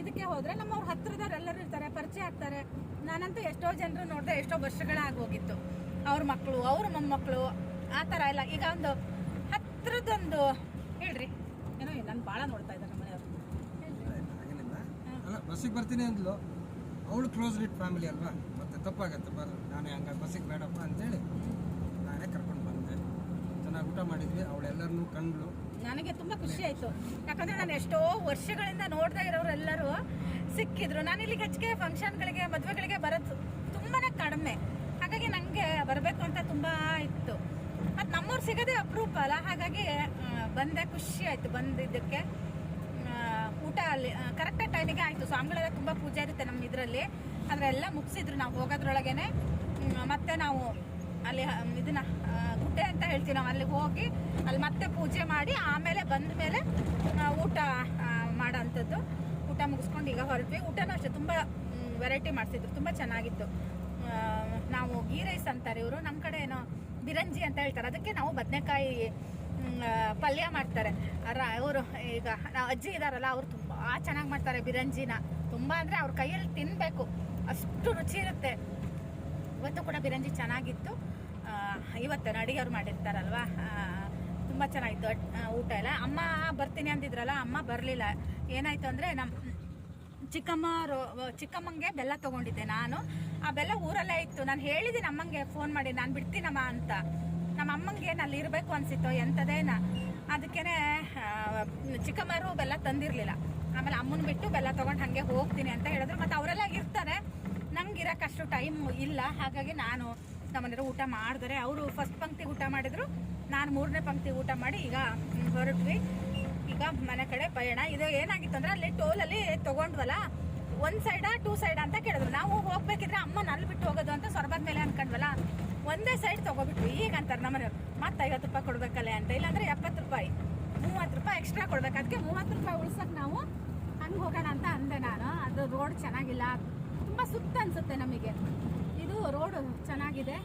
ಇದಕ್ಕೆ ಹೋದರೆ ನಮ್ಮವ್ರ ಹತ್ರದವ್ರು ಎಲ್ಲರೂ ಇರ್ತಾರೆ, ಪರಿಚಯ ಆಗ್ತಾರೆ. ನಾನಂತೂ ಎಷ್ಟೋ ಜನರು ನೋಡಿದೆ, ಎಷ್ಟೋ ವರ್ಷಗಳಾಗೋಗಿತ್ತು ಅವ್ರ ಮಕ್ಕಳು ಅವ್ರ ಮೊಮ್ಮಕ್ಕಳು ಆ ಥರ ಎಲ್ಲ. ಈಗ ಒಂದು ಹತ್ರದೊಂದು ಹೇಳ್ರಿ. ಏನೋ ನಾನು ಭಾಳ ನೋಡ್ತಾ ಇದ್ದಾರೆ ನಮ್ಮ ಮನೆಯವರು. ಅಲ್ಲ ಬಸ್ಸಿಗೆ ಬರ್ತೀನಿ ಅಂದ್ಲು. ಅವಳು ಕ್ಲೋಸ್ ರಿಟ್ ಫ್ಯಾಮಿಲಿ ಅಲ್ವಾ? ಮತ್ತೆ ತಪ್ಪಾಗತ್ತೆ ಬರ್ ನಾನೇ ಹಂಗಾಗಿ ಬಸ್ಸಿಗೆ ಬೇಡಪ್ಪ ಅಂತೇಳಿ ನಾನೇ ಕರ್ಕೊಂಡು ಬಂದೆ. ಚೆನ್ನಾಗಿ ಊಟ ಮಾಡಿದ್ವಿ ಅವಳೆಲ್ಲರನ್ನೂ ಕಂಡ್ಲು ನನಗೆ ತುಂಬಾ ಖುಷಿ ಆಯ್ತು. ಯಾಕಂದ್ರೆ ನಾನು ಎಷ್ಟೋ ವರ್ಷಗಳಿಂದ ನೋಡ್ತಾ ಇರೋರೆಲ್ಲರೂ ಸಿಕ್ಕಿದ್ರು. ನಾನು ಇಲ್ಲಿ ಹೆಚ್ಚಿಗೆ ಫಂಕ್ಷನ್ಗಳಿಗೆ ಮದುವೆಗಳಿಗೆ ಬರೋದು ತುಂಬಾ ಕಡಿಮೆ. ಹಾಗಾಗಿ ನನಗೆ ಬರಬೇಕು ಅಂತ ತುಂಬಾ ಇತ್ತು. ಮತ್ತು ನಮ್ಮವ್ರು ಸಿಗೋದೇ ಅಪರೂಪ ಅಲ್ಲ. ಹಾಗಾಗಿ ಬಂದೆ ಖುಷಿ ಆಯ್ತು. ಬಂದಿದ್ದಕ್ಕೆ ಊಟ ಅಲ್ಲಿ ಕರೆಕ್ಟಾಗಿ ಟೈಮಿಗೆ ಆಯಿತು. ಸ್ವಾಮಿಗಳೆಲ್ಲ ತುಂಬ ಪೂಜೆ ಇರುತ್ತೆ ನಮ್ಮ ಇದರಲ್ಲಿ. ಆದರೆ ಎಲ್ಲ ಮುಗಿಸಿದ್ರು ನಾವು ಹೋಗೋದ್ರೊಳಗೇನೆ. ಮತ್ತೆ ನಾವು ಅಲ್ಲಿ ಇದನ್ನ ಗುಡ್ಡೆ ಅಂತ ಹೇಳ್ತೀವಿ ನಾವು, ಅಲ್ಲಿಗೆ ಹೋಗಿ ಅಲ್ಲಿ ಮತ್ತೆ ಪೂಜೆ ಮಾಡಿ ಆಮೇಲೆ ಬಂದ ಮೇಲೆ ಊಟ ಮಾಡೋಂಥದ್ದು ಊಟ ಮುಗಿಸ್ಕೊಂಡು ಈಗ ಹೊರಟ್ವಿ. ಊಟನೂ ಅಷ್ಟೇ, ತುಂಬ ವೆರೈಟಿ ಮಾಡಿಸಿದ್ರು. ತುಂಬ ಚೆನ್ನಾಗಿತ್ತು. ನಾವು ಗೀ ರೈಸ್ ಅಂತಾರೆ ಇವರು. ನಮ್ಮ ಕಡೆ ಏನೋ ಬಿರಂಜಿ ಅಂತ ಹೇಳ್ತಾರೆ. ಅದಕ್ಕೆ ನಾವು ಬದನೆಕಾಯಿ ಪಲ್ಯ ಮಾಡ್ತಾರೆ. ಅವರು ಈಗ ನಾವು ಅಜ್ಜಿ ಇದಾರಲ್ಲ, ಅವ್ರು ತುಂಬ ಚೆನ್ನಾಗಿ ಮಾಡ್ತಾರೆ ಬಿರಂಜಿನ. ತುಂಬ ಅಂದರೆ ಅವ್ರ ಕೈಯಲ್ಲಿ ತಿನ್ನಬೇಕು ಅಷ್ಟು ರುಚಿ ಇರುತ್ತೆ. ಇವತ್ತು ಕೂಡ ಬಿರಂಜಿ ಚೆನ್ನಾಗಿತ್ತು. ಇವತ್ತು ಅಡುಗೆಯವ್ರು ಮಾಡಿರ್ತಾರಲ್ವಾ? ತುಂಬ ಚೆನ್ನಾಗಿತ್ತು. ಊಟ ಎಲ್ಲ. ಅಮ್ಮ ಬರ್ತೀನಿ ಅಂದಿದ್ರಲ್ಲ, ಅಮ್ಮ ಬರಲಿಲ್ಲ. ಏನಾಯಿತು ಅಂದರೆ ನಮ್ಮ ಚಿಕ್ಕಮ್ಮ ರೋ- ಚಿಕ್ಕಮ್ಮಂಗೆ ಬೆಲ್ಲ ತಗೊಂಡಿದ್ದೆ ನಾನು. ಆ ಬೆಲ್ಲ ಊರಲ್ಲೇ ಇತ್ತು. ನಾನು ಹೇಳಿದ್ದೀನಿ ಅಮ್ಮಂಗೆ ಫೋನ್ ಮಾಡಿ ನಾನು ಬಿಡ್ತೀನಮ್ಮ ಅಂತ. ನಮ್ಮ ಅಮ್ಮಂಗೆ ಅಲ್ಲಿ ಇರಬೇಕು ಅನ್ಸಿತ್ತು ಎಂಥದೇನ ಅದಕ್ಕೇನೆ ಆ, ಚಿಕ್ಕಮ್ಮರು ಬೆಲ್ಲ ತಂದಿರಲಿಲ್ಲ. ಆಮೇಲೆ ಅಮ್ಮನ ಬಿಟ್ಟು ಬೆಲ್ಲ ತಗೊಂಡು ಹಾಗೆ ಹೋಗ್ತೀನಿ ಅಂತ ಹೇಳಿದ್ರು. ಮತ್ತು ಅವರೆಲ್ಲ ಇರ್ತಾರೆ. ನಂಗೆ ಇರೋಕ್ಕಷ್ಟು ಟೈಮ್ ಇಲ್ಲ. ಹಾಗಾಗಿ ನಾನು ನಮ್ಮನೆಯವರು ಊಟ ಮಾಡಿದ್ರೆ ಅವರು ಫಸ್ಟ್ ಪಂಕ್ತಿ ಊಟ ಮಾಡಿದ್ರು. ನಾನು ಮೂರನೇ ಪಂಕ್ತಿ ಊಟ ಮಾಡಿ ಈಗ ಹೊರಟ್ವಿ. ಈಗ ಮನೆ ಕಡೆ ಪಯಣ ಇದು ಏನಾಗಿತ್ತು ಅಂದ್ರೆ ಅಲ್ಲಿ ಟೋಲಲ್ಲಿ ತಗೊಂಡ್ವಲ್ಲ, ಒಂದ್ ಸೈಡ ಟೂ ಸೈಡ್ ಅಂತ ಕೇಳಿದ್ರು. ನಾವು ಹೋಗ್ಬೇಕಿದ್ರೆ ಅಮ್ಮ ನಲ್ ಬಿಟ್ಟು ಹೋಗೋದು ಅಂತ ಸೊರಬದ ಮೇಲೆ ಅನ್ಕೊಂಡ್ವಲ್ಲ, ಒಂದೇ ಸೈಡ್ ತಗೋಬಿಟ್ವಿ. ಈಗ ಅಂತಾರೆ ನಮ್ಮನೆಯವ್ರು ಮತ್ತೆ ಐವತ್ತು ರೂಪಾಯಿ ಕೊಡ್ಬೇಕಲ್ಲ ಅಂತ. ಇಲ್ಲಾಂದ್ರೆ ಎಪ್ಪತ್ತು ರೂಪಾಯಿ, ಮೂವತ್ತು ರೂಪಾಯಿ ಎಕ್ಸ್ಟ್ರಾ ಕೊಡ್ಬೇಕು. ಅದಕ್ಕೆ ಮೂವತ್ತು ರೂಪಾಯಿ ಉಳ್ಸಕ್ ನಾವು ಹಂಗೆ ಹೋಗೋಣ ಅಂತ ಅಂದೆ ನಾನು. ಅದು ರೋಡ್ ಚೆನ್ನಾಗಿಲ್ಲ. ತುಂಬ ಸುತ್ತ ಅನ್ಸುತ್ತೆ ನಮಗೆ. ಇದು ರೋಡ್ ಚೆನ್ನಾಗಿದೆ.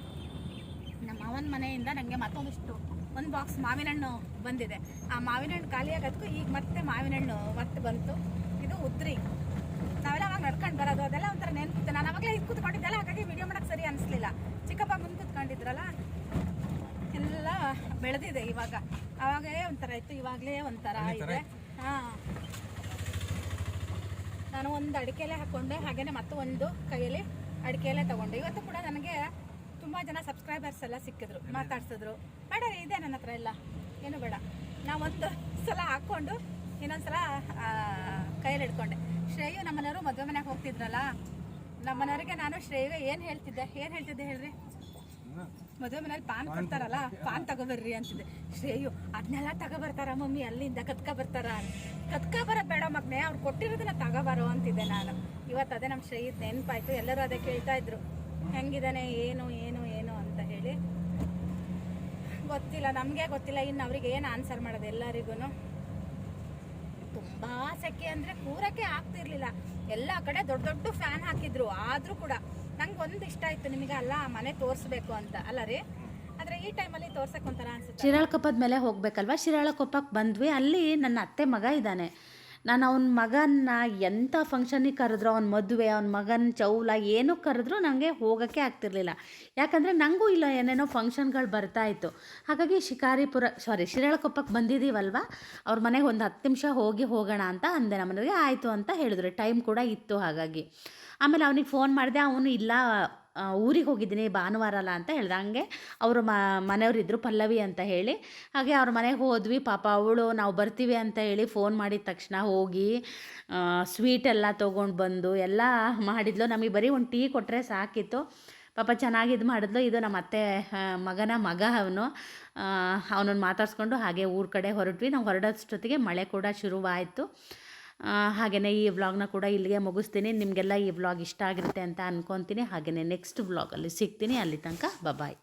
ನಮ್ಮ ಅವನ ಮನೆಯಿಂದ ನನಗೆ ಮತ್ತೊಂದಿಷ್ಟು. ಒಂದು ಬಾಕ್ಸ್ ಮಾವಿನ ಹಣ್ಣು ಬಂದಿದೆ. ಆ ಮಾವಿನ ಹಣ್ಣು ಖಾಲಿ ಆಗೋದಕ್ಕೂ ಈಗ ಮತ್ತೆ ಮಾವಿನ ಹಣ್ಣು ಮತ್ತೆ ಬಂತು. ಇದು ಉದ್ರಿ. ನಾವೆಲ್ಲ ಅವಾಗ ನಡ್ಕೊಂಡು ಬರೋದು ಅದೆಲ್ಲ ಒಂಥರ ನೆನ್ಪುತ್ತೆ. ನಾನು ಅವಾಗಲೇ ಇದು ಕೂತ್ಕೊಂಡಿದ್ದೆಲ್ಲ ಹಾಗಾಗಿ ವಿಡಿಯೋ ಮಾಡೋಕ್ಕೆ ಸರಿ ಅನಿಸ್ಲಿಲ್ಲ. ಚಿಕ್ಕಪ್ಪ ಮುಂದೆ ಕೂತ್ಕೊಂಡಿದ್ರಲ್ಲ ಎಲ್ಲ ಬೆಳೆದಿದೆ ಇವಾಗ. ಅವಾಗಲೇ ಒಂಥರ ಇತ್ತು ಇವಾಗಲೇ ಒಂಥರ ಇದೆ. ಹಾಂ. ನಾನು ಒಂದು ಅಡಿಕೆಲೆ ಹಾಕ್ಕೊಂಡೆ ಹಾಗೆಯೇ ಮತ್ತೆ ಒಂದು ಕೈಯಲ್ಲಿ ಅಡಿಕೆಲೆ ತಗೊಂಡೆ. ಇವತ್ತು ಕೂಡ ನನಗೆ ತುಂಬ ಜನ ಸಬ್ಸ್ಕ್ರೈಬರ್ಸ್ ಎಲ್ಲ ಸಿಕ್ಕಿದ್ರು ಮಾತಾಡ್ಸಿದ್ರು. ಬೇಡ ಇದೆ ನನ್ನ ಹತ್ರ ಎಲ್ಲ. ಏನು ಬೇಡ. ನಾವೊಂದು ಸಲ ಹಾಕ್ಕೊಂಡು ಇನ್ನೊಂದ್ಸಲ ಕೈಯಲ್ಲಿ ಹಿಡ್ಕೊಂಡೆ. ಶ್ರೇಯು ನಮ್ಮನೆಯವರು ಮದುವೆ ಮನೆಗೆ ಹೋಗ್ತಿದ್ರಲ್ಲ ನಮ್ಮನೆಯವರಿಗೆ ನಾನು ಶ್ರೇಯು ಏನು ಹೇಳ್ತಿದ್ದೆ? ಏನು ಹೇಳ್ತಿದ್ದೆ ಹೇಳ್ರಿ? ಮದುವೆ ಮನೇಲಿ ಪಾನ್ ಕೊಡ್ತಾರಲ್ಲ ಪಾನ್ ತಗೋಬರ್ರಿ ಅಂತಿದ್ದೆ. ಶ್ರೇಯು ಅದನ್ನೆಲ್ಲ ತಗೋಬರ್ತಾರ ಮಮ್ಮಿ ಅಲ್ಲಿಂದ ಕತ್ಕ ಬರ್ತಾರ ಕತ್ಕ ಬರ ಬೇಡ ಮಗ್ನೆ ಅವ್ರು ಕೊಟ್ಟಿರೋದನ್ನ ತಗೋಬಾರೋ ಅಂತಿದ್ದೆ ನಾನು. ಇವತ್ತು ಅದೇ ನಮ್ಮ ಶ್ರೇಯದ್ ನೆನಪಾಯ್ತು ಎಲ್ಲರೂ ಅದೇ ಕೇಳ್ತಾ ಇದ್ರು. ಹೆಂಗಿದಾನೆ ಏನು ಏನು ಗೊತ್ತಿಲ್ಲ, ನಮಗೆ ಗೊತ್ತಿಲ್ಲ, ಇನ್ನು ಅವ್ರಿಗೆ ಏನು ಆನ್ಸರ್ ಮಾಡೋದು ಎಲ್ಲರಿಗೂ ತುಂಬ ಸೆಕೆ ಅಂದರೆ ಕೂರಕ್ಕೆ ಆಗ್ತಿರ್ಲಿಲ್ಲ. ಎಲ್ಲ ಕಡೆ ದೊಡ್ಡ ದೊಡ್ಡ ಫ್ಯಾನ್ ಹಾಕಿದ್ರು, ಆದರೂ ಕೂಡ. ನಂಗೆ ಒಂದು ಇಷ್ಟ ಆಯಿತು ನಿಮಗೆ, ಅಲ್ಲ, ಮನೆ ತೋರಿಸ್ಬೇಕು ಅಂತ. ಅಲ್ಲ ರೀ? ಆದರೆ ಈ ಟೈಮಲ್ಲಿ ತೋರ್ಸಕ್ಕೆ ಒಂಥರ ಅನ್ಸುತ್ತೆ. ಶಿರಾಳಕೊಪ್ಪದ ಮೇಲೆ ಹೋಗ್ಬೇಕಲ್ವಾ? ಶಿರಾಳಕೊಪ್ಪಕ್ಕೆ ಬಂದ್ವಿ, ಅಲ್ಲಿ ನನ್ನ ಅತ್ತೆ ಮಗ ಇದ್ದಾನೆ. ನಾನು ಅವನ ಮಗನ ಎಂಥ ಫಂಕ್ಷನಿಗೆ ಕರೆದ್ರು, ಅವನ ಮದುವೆ, ಅವನ ಮಗನ ಚೌಲ, ಏನೂ ಕರೆದ್ರು ನನಗೆ ಹೋಗೋಕ್ಕೆ ಆಗ್ತಿರ್ಲಿಲ್ಲ. ಯಾಕಂದರೆ ನನಗೂ ಇಲ್ಲ, ಏನೇನೋ ಫಂಕ್ಷನ್ಗಳು ಬರ್ತಾ ಇತ್ತು. ಹಾಗಾಗಿ ಶಿಕಾರಿಪುರ ಸಾರಿ ಶಿರಾಳಕೊಪ್ಪಕ್ಕೆ ಬಂದಿದ್ದೀವಲ್ವ? ಅವ್ರ ಮನೆಗೆ ಒಂದು ಹತ್ತು ನಿಮಿಷ ಹೋಗಿ ಹೋಗೋಣ ಅಂತ ಅಂದೆ. ನಮ್ಮನೆಗೆ ಆಯಿತು ಅಂತ ಹೇಳಿದ್ರು. ಟೈಮ್ ಕೂಡ ಇತ್ತು ಹಾಗಾಗಿ. ಆಮೇಲೆ ಅವನಿಗೆ ಫೋನ್ ಮಾಡಿದೆ. ಅವನು ಇಲ್ಲ ಊರಿಗೆ ಹೋಗಿದ್ದೀನಿ ಭಾನುವಾರ ಅಲ್ಲ ಅಂತ ಹೇಳ್ದೆ. ಹಂಗೆ ಅವರು ಮ ಮನೆಯವರಿದ್ದರು ಪಲ್ಲವಿ ಅಂತ ಹೇಳಿ. ಹಾಗೆ ಅವ್ರ ಮನೆಗೆ ಹೋದ್ವಿ. ಪಾಪ ಅವಳು ನಾವು ಬರ್ತೀವಿ ಅಂತ ಹೇಳಿ ಫೋನ್ ಮಾಡಿದ ತಕ್ಷಣ ಹೋಗಿ ಸ್ವೀಟ್ ಎಲ್ಲ ತೊಗೊಂಡು ಬಂದು ಎಲ್ಲ ಮಾಡಿದ್ಲು. ನಮಗೆ ಬರೀ ಒಂದು ಟೀ ಕೊಟ್ಟರೆ ಸಾಕಿತ್ತು. ಪಾಪ ಚೆನ್ನಾಗಿ ಇದು ಮಾಡಿದ್ಲು. ಇದು ನಮ್ಮ ಅತ್ತೆ ಮಗನ ಮಗ ಅವನು. ಅವನನ್ನು ಮಾತಾಡ್ಸ್ಕೊಂಡು ಹಾಗೆ ಊರ ಕಡೆ ಹೊರಟ್ವಿ. ನಾವು ಹೊರಡೋಷ್ಟೊತ್ತಿಗೆ ಮಳೆ ಕೂಡ ಶುರುವಾಯಿತು. ಹಾಗೆಯೇ ಈ ವ್ಲಾಗ್ನ ಕೂಡ ಇಲ್ಲಿಗೆ ಮುಗಿಸ್ತೀನಿ. ನಿಮಗೆಲ್ಲ ಈ ವ್ಲಾಗ್ ಇಷ್ಟ ಆಗಿರುತ್ತೆ ಅಂತ ಅಂದ್ಕೊತೀನಿ ಹಾಗೆಯೇ ನೆಕ್ಸ್ಟ್ ವ್ಲಾಗಲ್ಲಿ ಸಿಗ್ತೀನಿ. ಅಲ್ಲಿ ತನಕ ಬಾಯ್